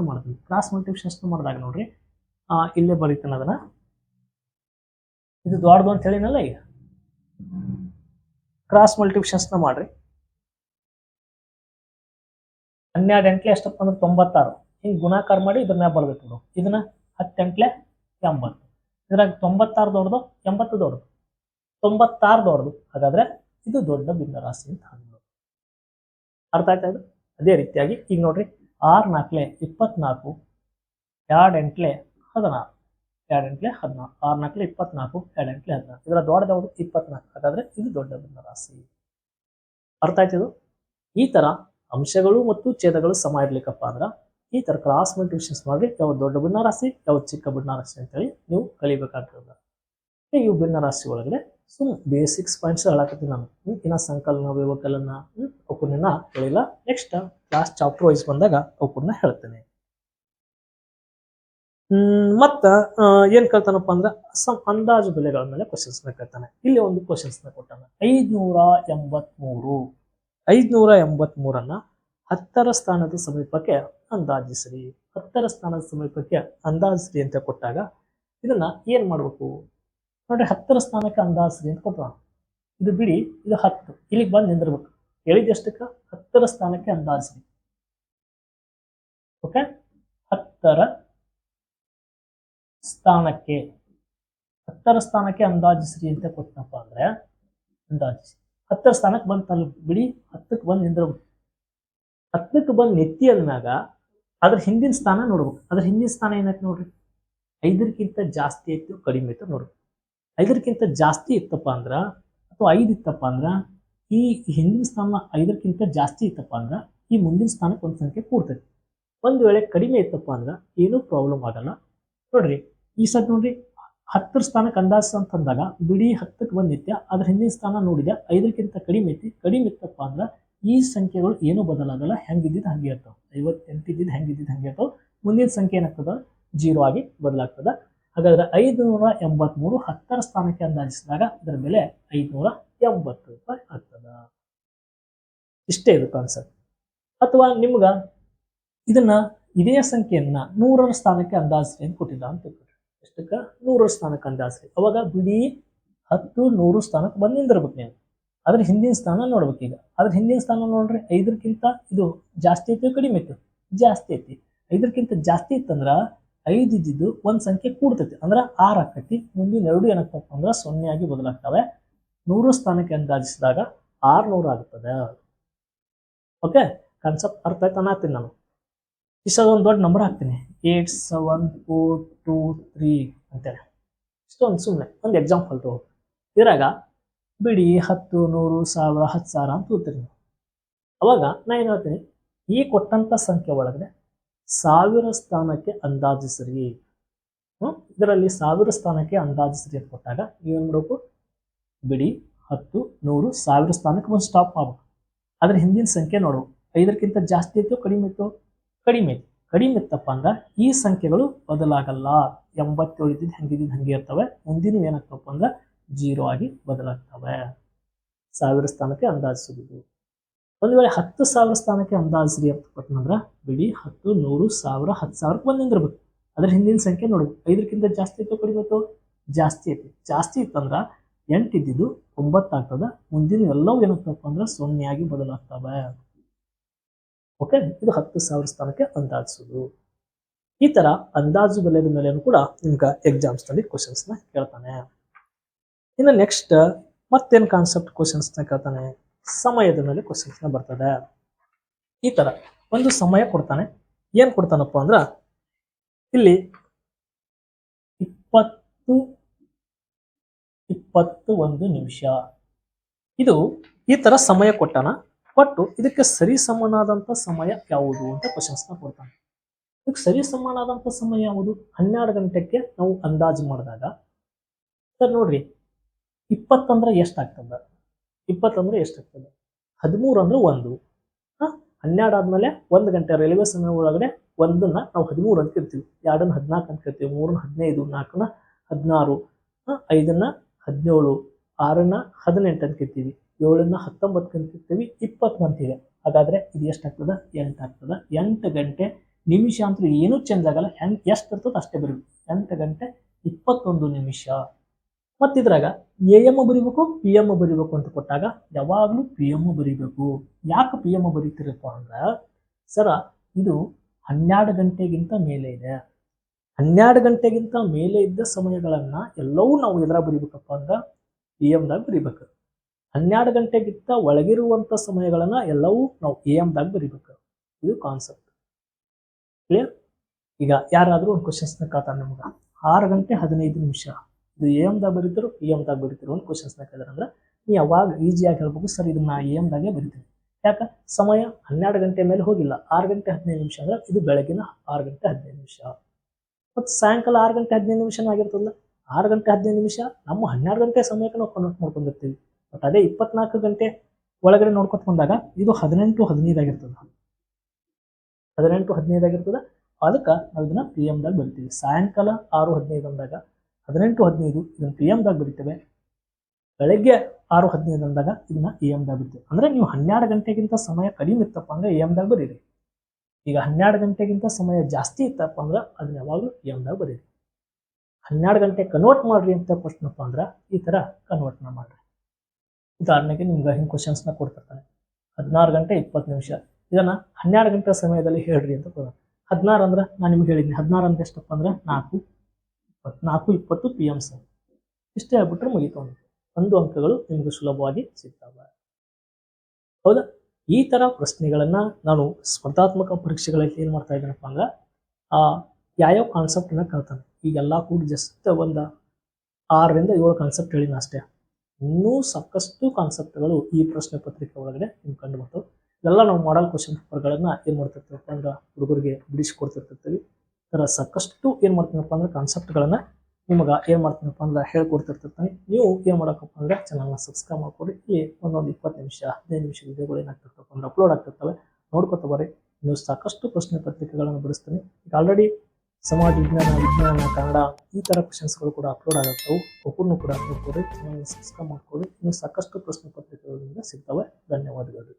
ಮಾಡ್ತೀನಿ. ಕ್ರಾಸ್ನ ಮಾಡಿದಾಗ ನೋಡ್ರಿ ಇಲ್ಲೇ ಬರೀತಾನೆ ಅದನ್ನ. ಇದು ದೊಡ್ಡದು ಅಂತ ಹೇಳಿನಲ್ಲ ಈಗ. ಕ್ರಾಸ್ನ ಮಾಡ್ರಿ. ಹನ್ನೆರಡು ಎಂಟ್ಲೆ ಎಷ್ಟಪ್ಪ ಅಂದ್ರೆ ತೊಂಬತ್ತಾರು. ಹಿಂಗೆ ಗುಣಾಕಾರ ಮಾಡಿ ಇದನ್ನ ಬರ್ಬೇಕು ನೋಡು. ಇದನ್ನ ಹತ್ತೆಂಟ್ಲೆ ಎಂಬತ್ತು. ಇದ್ರಾಗ ತೊಂಬತ್ತಾರು ದೊಡ್ಡದು, ಎಂಬತ್ತು ದೊಡ್ಡದು. ತೊಂಬತ್ತಾರು ದೊಡ್ಡದು. ಹಾಗಾದ್ರೆ ಇದು ದೊಡ್ಡ ಭಿನ್ನ ರಾಶಿ ಅಂತ ಅಂದ್ಬಿಡು ಅರ್ಥ ಆಯ್ತಾ ಇದು? ಅದೇ ರೀತಿಯಾಗಿ ಈಗ ನೋಡ್ರಿ ಆರು ನಾಲ್ಕಲೆ ಇಪ್ಪತ್ನಾಲ್ಕು ಎರಡು ಎಂಟ್ಲೆ ಹದಿನಾರು. ಎರಡು ಎಂಟ್ಲೆ ಹದಿನಾರು. ಆರು ನಾಲ್ಕಲೆ ಇಪ್ಪತ್ನಾಲ್ಕು ಎರಡು ಎಂಟ್ಲೆ ಹದಿನಾರು. ಇದರ ದೊಡ್ಡದು ಯಾವುದು? ಇಪ್ಪತ್ನಾಲ್ಕು. ಹಾಗಾದ್ರೆ ಇದು ದೊಡ್ಡ ಭಿನ್ನ ರಾಶಿ ಅರ್ಥ ಆಯ್ತಿದು ಈ ತರ ಅಂಶಗಳು ಮತ್ತು ಛೇದಗಳು ಸಮ ಇರ್ಲಿಕ್ಕಪ್ಪ ಅಂದ್ರ ಈ ಥರ ಕ್ರಾಸ್ ಮಲ್ಟಿಪ್ಲಿಕೇಶನ್ಸ್ ಮಾಡಿ ಯಾವ್ದು ದೊಡ್ಡ ಭಿನ್ನ ರಾಶಿ ಯಾವ ಚಿಕ್ಕ ಭಿನ್ನ ರಾಶಿ ಅಂತೇಳಿ ನೀವು ಕಲಿಬೇಕಾಗ್ತದ. ಈ ಭಿನ್ನ ರಾಶಿ ಒಳಗಡೆ ಸುಮ್ ಬೇಸಿಕ್ಸ್ ಪಾಯಿಂಟ್ಸ್ ಹೇಳಕತ್ತೀನಿ ನಾನು. ಇನ್ನ ಸಂಕಲನ, ವಿವಕಲನ ಅವಕ್ಕನ್ನ ಹೇಳಿಲ್ಲ ನೆಕ್ಸ್ಟ್ ಕ್ಲಾಸ್ ಚಾಪ್ಟರ್ ವೈಸ್ ಬಂದಾಗ ಅವಕ್ಕನ್ನ ಹೇಳ್ತೇನೆ. ಮತ್ತ ಏನ್ ಕೇಳ್ತಾನಪ್ಪ ಅಂದ್ರೆ ಸಮ್ ಅಂದಾಜು ಬೆಲೆಗಳ ಮೇಲೆ ಕ್ವಶನ್ಸ್ನ ಕೇಳ್ತಾನೆ. ಇಲ್ಲಿ ಒಂದು ಕ್ವಶನ್ಸ್ನ ಕೊಟ್ಟಾನ. ಐದ್ನೂರ ಎಂಬತ್ಮೂರು. ಐದ್ನೂರ ಎಂಬತ್ಮೂರನ್ನ ಹತ್ತರ ಸ್ಥಾನದ ಸಮೀಪಕ್ಕೆ ಅಂದಾಜಿಸ್ರಿ. ಹತ್ತರ ಸ್ಥಾನದ ಸಮೀಪಕ್ಕೆ ಅಂದಾಜಿಸ್ರಿ ಅಂತ ಕೊಟ್ಟಾಗ ಇದನ್ನ ಏನ್ ಮಾಡಬೇಕು? ನೋಡ್ರಿ, ಹತ್ತರ ಸ್ಥಾನಕ್ಕೆ ಅಂದಾಜಿಸ್ರಿ ಅಂತ ಕೊಟ್ಟ ಇದು ಬಿಡಿ, ಇದು ಹತ್ತು. ಇಲ್ಲಿಗೆ ಬಂದು ನಿಂದಿರ್ಬೇಕು. ಹೇಳಿದಷ್ಟಕ್ಕ ಹತ್ತರ ಸ್ಥಾನಕ್ಕೆ ಅಂದಾಜಿಸ್ರಿ. ಓಕೆ? ಹತ್ತರ ಸ್ಥಾನಕ್ಕೆ ಹತ್ತರ ಸ್ಥಾನಕ್ಕೆ ಅಂದಾಜಿಸ್ರಿ ಅಂತ ಕೊಟ್ಟನಪ್ಪ ಅಂದ್ರೆ ಅಂದಾಜಿಸಿ ಹತ್ತರ ಸ್ಥಾನಕ್ಕೆ ಬಂದು ಬಿಡಿ ಹತ್ತಕ್ಕೆ ಬಂದು ನಿಂದ್ರ ಹತ್ತಕ್ಕೆ ಬಂದು ನೆತ್ತಿ ಅಂದ್ಮ್ಯಾಗ ಅದ್ರ ಹಿಂದಿನ ಸ್ಥಾನ ನೋಡ್ಬೇಕು. ಅದ್ರ ಹಿಂದಿನ ಸ್ಥಾನ ಏನಾಯ್ತು ನೋಡ್ರಿ? ಐದಕ್ಕಿಂತ ಜಾಸ್ತಿ ಐತಿ ಕಡಿಮೆ ಐತೆ ನೋಡ್ಬೇಕು ಐದಕ್ಕಿಂತ ಜಾಸ್ತಿ ಇತ್ತಪ್ಪ ಅಂದ್ರೆ ಅಥವಾ ಐದು ಇತ್ತಪ್ಪ ಅಂದ್ರೆ ಈ ಹಿಂದಿನ ಸ್ಥಾನ ಐದಕ್ಕಿಂತ ಜಾಸ್ತಿ ಇತ್ತಪ್ಪ ಅಂದ್ರೆ ಈ ಮುಂದಿನ ಸ್ಥಾನಕ್ಕೆ ಒಂದು ಸಂಖ್ಯೆ ಕೂಡ್ತೈತಿ ಒಂದು ವೇಳೆ ಕಡಿಮೆ ಇತ್ತಪ್ಪ ಅಂದ್ರೆ ಏನೂ ಪ್ರಾಬ್ಲಮ್ ಆಗಲ್ಲ. ನೋಡ್ರಿ, ಈ ಸತ್ ನೋಡ್ರಿ, ಹತ್ತರ ಸ್ಥಾನಕ್ಕೆ ಅಂದಾಜು ಅಂತಂದಾಗ ಬಿಡಿ ಹತ್ತಕ್ಕೆ ಬಂದಿತ್ಯ ಅದ್ರ ಹಿಂದಿನ ಸ್ಥಾನ ನೋಡಿದೆ ಐದಕ್ಕಿಂತ ಕಡಿಮೆ ಐತಿ ಕಡಿಮೆ ಇತ್ತಪ್ಪ ಅಂದ್ರ ಈ ಸಂಖ್ಯೆಗಳು ಏನೂ ಬದಲಾಗಲ್ಲ ಹೆಂಗಿದ್ದಿದ್ದು ಹಂಗೆ ಇರ್ತಾವ. ಐವತ್ತೆಂಟು ಇದ್ದಿದ್ದು ಹೆಂಗಿದ್ದಿದ್ದು ಹಂಗೆ ಇರ್ತಾವ. ಮುಂದಿನ ಸಂಖ್ಯೆ ಏನಾಗ್ತದೆ? ಜೀರೋ ಆಗಿ ಬದಲಾಗ್ತದ. ಹಾಗಾದ್ರೆ ಐದುನೂರ ಎಂಬತ್ಮೂರು ಹತ್ತರ ಸ್ಥಾನಕ್ಕೆ ಅಂದಾಜಿಸಿದಾಗ ಅದರ ಬೆಲೆ ಐದುನೂರ ಎಂಬತ್ತು ರೂಪಾಯಿ ಆಗ್ತದ. ಇಷ್ಟೇ ಇದು ಕಾನ್ಸೆಪ್ಟ್ ಅಥವಾ ನಿಮ್ಗೆ ಇದನ್ನ ಇದೇ ಸಂಖ್ಯೆಯನ್ನ ನೂರರ ಸ್ಥಾನಕ್ಕೆ ಅಂದಾಜ್ರಿ ಅಂತ ಕೊಟ್ಟಿದ್ದ ಅಂತ ತಿಳ್ಕೊಳ್ರಿ ಎಷ್ಟಕ್ಕ? ನೂರರ ಸ್ಥಾನಕ್ಕೆ ಅಂದಾಜ್ರಿ ಅವಾಗ ಬಿಡಿ ಹತ್ತು ನೂರು ಸ್ಥಾನಕ್ಕೆ ಬಂದಿಂದಿರ್ಬೇಕು ನೀವು. ಅದ್ರ ಹಿಂದಿನ ಸ್ಥಾನ ನೋಡ್ಬೇಕು ಈಗ. ಅದ್ರ ಹಿಂದಿನ ಸ್ಥಾನ ನೋಡ್ರಿ, ಐದಕ್ಕಿಂತ ಇದು ಜಾಸ್ತಿ ಐತಿ ಕಡಿಮೆ ಐತಿ? ಜಾಸ್ತಿ ಐತಿ. ಐದಕ್ಕಿಂತ ಜಾಸ್ತಿ ಇತ್ತಂದ್ರ ಐದು ಇದ್ದಿದ್ದು ಒಂದು ಸಂಖ್ಯೆ ಕೂಡ್ತೈತಿ. ಅಂದ್ರೆ ಆರು ಆಕೈತಿ. ಮುಂದಿನ ಎರಡು ಏನಾಗ್ತಪ್ಪ ಅಂದ್ರೆ ಆಗಿ ಬದಲಾಗ್ತವೆ. ನೂರು ಸ್ಥಾನಕ್ಕೆ ಅಂದಾಜಿಸಿದಾಗ ಆರುನೂರು ಆಗ್ತದೆ. ಓಕೆ? ಕಾನ್ಸೆಪ್ಟ್ ಅರ್ಥ ಆಯ್ತು? ಅನ್ನತ್ತೀನಿ ನಾನು. ಇಷ್ಟೊಂದು ದೊಡ್ಡ ನಂಬರ್ ಹಾಕ್ತೀನಿ. Eight seven four two three ಅಂತೇಳಿ. ಇಷ್ಟೊಂದು ಸುಮ್ಮನೆ ಒಂದು ಎಕ್ಸಾಂಪಲ್ ತಗೋ. ಇದ್ರಾಗ ಬಿಡಿ ಹತ್ತು, ನೂರು, ಸಾವಿರ, ಹತ್ತು ಸಾವಿರ ಅಂತ ಓದ್ತೀರಿ ನೀವು. ಅವಾಗ ನಾ ಏನು ಹೇಳ್ತೀನಿ? ಈ ಕೊಟ್ಟಂಥ ಸಂಖ್ಯೆ ಒಳಗಡೆ ಸಾವಿರ ಸ್ಥಾನಕ್ಕೆ ಅಂದಾಜಿಸ್ರಿ ಹ್ಞೂ ಇದರಲ್ಲಿ ಸಾವಿರ ಸ್ಥಾನಕ್ಕೆ ಅಂದಾಜಿಸ್ರಿ ಅಂತ ಕೊಟ್ಟಾಗ ಏನು ಮಾಡಬೇಕು? ಬಿಡಿ ಹತ್ತು, ನೂರು, ಸಾವಿರ ಸ್ಥಾನಕ್ಕೆ ಒಂದು ಸ್ಟಾಪ್ ಮಾಡ್ಬೇಕು. ಅದರ ಹಿಂದಿನ ಸಂಖ್ಯೆ ನೋಡ್ಬೇಕು ಐದಕ್ಕಿಂತ ಜಾಸ್ತಿ ಇತ್ತು ಕಡಿಮೆ ಇತ್ತು ಕಡಿಮೆ ಇತ್ತು ಕಡಿಮೆ ಇತ್ತಪ್ಪ ಅಂದ್ರೆ ಈ ಸಂಖ್ಯೆಗಳು ಬದಲಾಗಲ್ಲ. ಎಂಬತ್ತೇಳು ಇದ್ದಿದ್ದು ಹಂಗಿದ್ದು ಹಂಗೆ ಇರ್ತವೆ. ಮುಂದಿನ ಏನಾಗ್ತಪ್ಪ ಅಂದ್ರೆ ಜೀರೋ ಆಗಿ ಬದಲಾಗ್ತವೆ. ಸಾವಿರ ಸ್ಥಾನಕ್ಕೆ ಅಂದಾಜಿಸುವುದು ಒಂದು ವೇಳೆ ಹತ್ತು ಸಾವಿರ ಸ್ಥಾನಕ್ಕೆ ಅಂದಾಜಿಸ್ರಿ ಅಂತ ಕೊಟ್ಟನಂದ್ರೆ ಬಿಡಿ ಹತ್ತು, ನೂರು, ಸಾವಿರ, ಹತ್ತು ಸಾವಿರಕ್ಕೆ ಬಂದು ನಿಂದಿರ್ಬೇಕು. ಅದ್ರ ಹಿಂದಿನ ಸಂಖ್ಯೆ ನೋಡ್ಬೇಕು ಐದಕ್ಕಿಂತ ಜಾಸ್ತಿ ಇತ್ತು ಕಡಿಮೆ ಜಾಸ್ತಿ ಐತಿ. ಜಾಸ್ತಿ ಇತ್ತಂದ್ರೆ ಎಂಟು ಇದ್ದಿದ್ದು ಒಂಬತ್ತಾಗ್ತದ ಮುಂದಿನ ಎಲ್ಲವೂ ಏನಾಗ್ತಪ್ಪ ಅಂದ್ರೆ ಸೊನ್ನೆಯಾಗಿ ಬದಲಾಗ್ತವೆ. ಓಕೆ ಇದು ಹತ್ತು ಸಾವಿರ ಸ್ಥಾನಕ್ಕೆ ಅಂದಾಜಿಸೋದು ಈ ತರ ಅಂದಾಜು ಬೆಲೆದ ಮೇಲೆಯೂ ಕೂಡ ನಿಮ್ಗೆ ಎಕ್ಸಾಮ್ಸ್ನಲ್ಲಿ ಕ್ವಶನ್ಸ್ನ ಕೇಳ್ತಾನೆ. ಇನ್ನು ನೆಕ್ಸ್ಟ್ ಮತ್ತೇನು ಕಾನ್ಸೆಪ್ಟ್ ಕ್ವಶನ್ಸ್ನ ಕೇಳ್ತಾನೆ? ಸಮಯದ ಮೇಲೆ ಕ್ವಶನ್ಸ್ನ ಬರ್ತದೆ. ಈ ಥರ ಒಂದು ಸಮಯ ಕೊಡ್ತಾನೆ. ಏನು ಕೊಡ್ತಾನಪ್ಪ ಅಂದ್ರೆ, ಇಲ್ಲಿ ಇಪ್ಪತ್ತು ಇಪ್ಪತ್ತು ಒಂದು ನಿಮಿಷ. ಇದು ಈ ಥರ ಸಮಯ ಕೊಟ್ಟಾನ ಕೊಟ್ಟು ಇದಕ್ಕೆ ಸರಿ ಸಮನಾದಂಥ ಸಮಯ ಯಾವುದು ಅಂತ ಕ್ವಶನ್ಸ್ನ ಕೊಡ್ತಾನೆ. ಇದಕ್ಕೆ ಸರಿ ಸಮನಾದಂಥ ಸಮಯ ಯಾವುದು? ಹನ್ನೆರಡು ಗಂಟೆಗೆ ನಾವು ಅಂದಾಜು ಮಾಡಿದಾಗ, ಸರ್ ನೋಡ್ರಿ ಇಪ್ಪತ್ತಂದ್ರೆ ಎಷ್ಟಾಗ್ತದ ಇಪ್ಪತ್ತಂದ್ರೆ ಎಷ್ಟಾಗ್ತದೆ ಹದಿಮೂರು ಅಂದ್ರೆ ಒಂದು. ಹಾಂ? ಹನ್ನೆರಡು ಆದಮೇಲೆ ಒಂದು ಗಂಟೆ ರೈಲ್ವೆ ಸಮಯ ಒಳಗಡೆ ಒಂದನ್ನು ನಾವು ಹದಿಮೂರು ಅಂತ ಕರಿತೀವಿ. ಎರಡನ್ನ ಹದಿನಾಲ್ಕು ಅಂತ ಕರಿತೀವಿ. ಮೂರನ್ನ ಹದಿನೈದು, ನಾಲ್ಕನ್ನ ಹದಿನಾರು ಐದನ್ನು ಹದಿನೇಳು, ಆರನ್ನ ಹದಿನೆಂಟು ಅಂತ ಕರಿತೀವಿ. ಏಳನ್ನ ಹತ್ತೊಂಬತ್ತು ಅಂತ ಕರಿತೀವಿ. ಇಪ್ಪತ್ತು ಅಂತಿದೆ ಹಾಗಾದ್ರೆ ಇದು ಎಷ್ಟಾಗ್ತದ ಎಂಟು ಆಗ್ತದೆ. ಎಂಟು ಗಂಟೆ ನಿಮಿಷ ಅಂತ ಏನೂ ಚೇಂಜ್ ಆಗಲ್ಲ. ಹೆಂಗೆ ಎಷ್ಟು ಇರ್ತದೆ ಅಷ್ಟೇ ಬರಬೇಕು ಎಂಟು ಗಂಟೆ ಇಪ್ಪತ್ತೊಂದು ನಿಮಿಷ. ಮತ್ತಿದ್ರಾಗ ಎ ಎಂ ಬರಿಬೇಕು, ಪಿ ಎಂ ಬರಿಬೇಕು ಅಂತ ಕೊಟ್ಟಾಗ ಯಾವಾಗಲೂ ಪಿ ಎಂ ಬರಿಬೇಕು. ಯಾಕೆ ಪಿ ಎಂ ಬರೀತಿರಪ್ಪ ಅಂದ್ರೆ, ಸರ, ಇದು ಹನ್ನೆರಡು ಗಂಟೆಗಿಂತ ಮೇಲೆ ಇದೆ. ಹನ್ನೆರಡು ಗಂಟೆಗಿಂತ ಮೇಲೆ ಇದ್ದ ಸಮಯಗಳನ್ನ ಎಲ್ಲವೂ ನಾವು ಎದುರ ಬರಿಬೇಕಪ್ಪ ಅಂದ್ರೆ ಪಿ ಎಮ್ದಾಗ ಬರಿಬೇಕು. ಹನ್ನೆರಡು ಗಂಟೆಗಿಂತ ಒಳಗಿರುವಂತ ಸಮಯಗಳನ್ನ ಎಲ್ಲವೂ ನಾವು ಎ ಎಮ್ದಾಗ ಬರಿಬೇಕು. ಇದು ಕಾನ್ಸೆಪ್ಟ್ ಕ್ಲಿಯರ್ ಈಗ ಯಾರಾದರೂ ಒಂದು ಕ್ವಶನ್ಸ್ನ ಕಾತಾ ನಮ್ಗೆ. ಆರು ಗಂಟೆ ಹದಿನೈದು ನಿಮಿಷ. ಇದು ಎ ಎಮ್ದಾಗ ಬರೀತಿರು ಪಿ ಎಮ್ದಾಗ ಬರೀತಿರೋ ಅಂತ ಕ್ವಶನ್ಸ್ನ ಕೇಳಿದ್ರೆ. ಅಂದ್ರೆ ನೀ ಯಾವಾಗ ಈಸಿಯಾಗಿ ಹೇಳ್ಬೇಕು, ಸರ್ ಇದನ್ನ ಎ ಎಮ್ದಾಗೆ ಬರಿತೀನಿ. ಯಾಕೆ? ಸಮಯ ಹನ್ನೆರಡು ಗಂಟೆ ಮೇಲೆ ಹೋಗಿಲ್ಲ. ಆರು ಗಂಟೆ ಹದಿನೈದು ನಿಮಿಷ ಅಂದ್ರೆ ಇದು ಬೆಳಗಿನ ಆರು ಗಂಟೆ ಹದಿನೈದು ನಿಮಿಷ. ಮತ್ತು ಸಾಯಂಕಾಲ ಆರು ಗಂಟೆ ಹದಿನೈದು ನಿಮಿಷನೂ ಆಗಿರ್ತದಲ್ಲ? ಆರು ಗಂಟೆ ಹದಿನೈದು ನಿಮಿಷ ನಮ್ಮ ಹನ್ನೆರಡು ಗಂಟೆ ಸಮಯಕ್ಕೆ ನಾವು ಕನ್ವರ್ಟ್ ಮಾಡ್ಕೊಂಡಿರ್ತೀವಿ. ಬಟ್ ಅದೇ ಇಪ್ಪತ್ನಾಲ್ಕು ಗಂಟೆ ಒಳಗಡೆ ನೋಡ್ಕೊತ ಬಂದಾಗ ಇದು ಹದಿನೆಂಟು ಹದಿನೈದು ಆಗಿರ್ತದೆ. ಹದಿನೆಂಟು ಹದಿನೈದು ಆಗಿರ್ತದೆ. ಅದಕ್ಕೆ ನಾವು ಇದನ್ನ ಪಿ ಎಮ್ದಾಗ ಬರ್ತೀವಿ. ಸಾಯಂಕಾಲ ಆರು ಹದಿನೈದು ಅಂದಾಗ ಹದಿನೆಂಟು, ಹದಿನೈದು ಇದನ್ನು ಪಿ ಎಮ್ದಾಗ ಬಿಡ್ತೇವೆ ಬೆಳಗ್ಗೆ ಆರು, ಹದಿನೈದು ಅಂದಾಗ ಇದನ್ನ ಎ ಎಮ್ದಾಗ ಬಿಡ್ತೇವೆ ಅಂದರೆ ನೀವು ಹನ್ನೆರಡು ಗಂಟೆಗಿಂತ ಸಮಯ ಕಡಿಮೆ ಇತ್ತಪ್ಪ ಅಂದ್ರೆ ಎ ಎಮ್ದಾಗ ಬರೀರಿ. ಈಗ ಹನ್ನೆರಡು ಗಂಟೆಗಿಂತ ಸಮಯ ಜಾಸ್ತಿ ಇತ್ತಪ್ಪ ಅಂದ್ರೆ ಅದನ್ನ ಯಾವಾಗಲೂ ಎ ಎಮ್ದಾಗ ಬರೀರಿ. ಹನ್ನೆರಡು ಗಂಟೆ ಕನ್ವರ್ಟ್ ಮಾಡ್ರಿ ಅಂತ ಕ್ವಶನಪ್ಪ ಅಂದ್ರೆ ಈ ಥರ ಕನ್ವರ್ಟ್ನ ಮಾಡ್ರಿ. ಉದಾಹರಣೆಗೆ ನಿಮ್ಗೆ ಹಿಂಗೆ ಕ್ವಶನ್ಸ್ನ ಕೊಡ್ತಿರ್ತಾನೆ. ಹದಿನಾರು ಗಂಟೆ ಇಪ್ಪತ್ತು ನಿಮಿಷ. ಇದನ್ನು ಹನ್ನೆರಡು ಗಂಟೆ ಸಮಯದಲ್ಲಿ ಹೇಳ್ರಿ ಅಂತ ಕೊಡ ಹದಿನಾರು ಅಂದ್ರೆ ನಾನು ನಿಮ್ಗೆ ಹೇಳಿದ್ದೀನಿ ಹದಿನಾರು ಅಂದ್ರೆ ಎಷ್ಟಪ್ಪ ಅಂದ್ರೆ ನಾಲ್ಕು. ಇಪ್ಪತ್ತು ನಾಲ್ಕು ಇಪ್ಪತ್ತು ಪಿ ಎಂ ಸಿ ಇಷ್ಟೇ ಆಗ್ಬಿಟ್ರೆ ಮುಗೀತು ಒಂದು ಅಂಕಗಳು ನಿಮಗೆ ಸುಲಭವಾಗಿ ಸಿಗ್ತವೆ. ಹೌದಾ? ಈ ತರ ಪ್ರಶ್ನೆಗಳನ್ನು ನಾನು ಸ್ಪರ್ಧಾತ್ಮಕ ಪರೀಕ್ಷೆಗಳಲ್ಲಿ ಏನ್ ಮಾಡ್ತಾ ಇದ್ದೀನಪ್ಪ ಅಂದ್ರೆ, ಆ ಯಾವ್ಯಾವ ಕಾನ್ಸೆಪ್ಟನ್ನ ಕಲ್ತಾನೆ. ಈಗೆಲ್ಲ ಕೂಡ ಜಸ್ಟ್ ಒಂದು ಆರರಿಂದ ಏಳು ಕಾನ್ಸೆಪ್ಟ್ ಹೇಳಿನ ಅಷ್ಟೇ. ಇನ್ನೂ ಸಾಕಷ್ಟು ಕಾನ್ಸೆಪ್ಟ್ಗಳು ಈ ಪ್ರಶ್ನೆ ಪತ್ರಿಕೆ ಒಳಗಡೆ ನಿಮ್ಗೆ ಕಂಡು ಬರ್ತವೆ. ಇದೆಲ್ಲ ನಾವು ಮಾಡಲ್ ಕ್ವಶನ್ ಪೇಪರ್ಗಳನ್ನು ಏನು ಮಾಡ್ತಿರ್ತೀವಪ್ಪ ಅಂದ್ರೆ ಹುಡುಗರಿಗೆ ಬಿಡಿಸ್ಕೊಡ್ತಿರ್ತೀವಿ ಥರ ಸಾಕಷ್ಟು ಏನು ಮಾಡ್ತೀನಪ್ಪ ಅಂದ್ರೆ ಕಾನ್ಸೆಪ್ಟ್ಗಳನ್ನು ನಿಮಗೆ ಏನು ಮಾಡ್ತೀನಪ್ಪ ಅಂದ್ರೆ ಹೇಳ್ಕೊಡ್ತಿರ್ತಿರ್ತಾನೆ ನೀವು ಏನು ಮಾಡೋಕ್ಕಪ್ಪ ಅಂದ್ರೆ ಚಾನಲ್ನ ಸಬ್ಸ್ಕ್ರೈಬ್ ಮಾಡ್ಕೊಡಿ. ಇಲ್ಲಿ ಒಂದೊಂದು ಇಪ್ಪತ್ತು ನಿಮಿಷ, ಹದಿನೈದು ನಿಮಿಷ ವಿಡಿಯೋಗಳು ಏನಾಗ್ತಿರ್ತಪ್ಪ ಅಂದ್ರೆ ಅಪ್ಲೋಡ್ ಆಗ್ತಿರ್ತವೆ. ನೋಡ್ಕೊತ ಬರ್ರಿ. ನೀವು ಸಾಕಷ್ಟು ಪ್ರಶ್ನೆ ಪತ್ರಿಕೆಗಳನ್ನು ಬಿಡಿಸ್ತೀನಿ ಈಗ ಆಲ್ರೆಡಿ ಸಮಾಜ ವಿಜ್ಞಾನ ವಿಜ್ಞಾನ, ಕನ್ನಡ ಈ ಥರ ಕ್ವಶನ್ಸ್ಗಳು ಕೂಡ ಅಪ್ಲೋಡ್ ಆಗಿರ್ತವೆ ಅವಕ್ಕೂ ಕೂಡ ನೋಡ್ಕೊಡಿ ಚಾನಲ್ನ ಸಬ್ಸ್ಕ್ರೈಬ್ ಮಾಡ್ಕೊಡಿ. ಇನ್ನು ಸಾಕಷ್ಟು ಪ್ರಶ್ನೆ ಪತ್ರಿಕೆಗಳಿಂದ ಸಿಗ್ತವೆ. ಧನ್ಯವಾದಗಳು.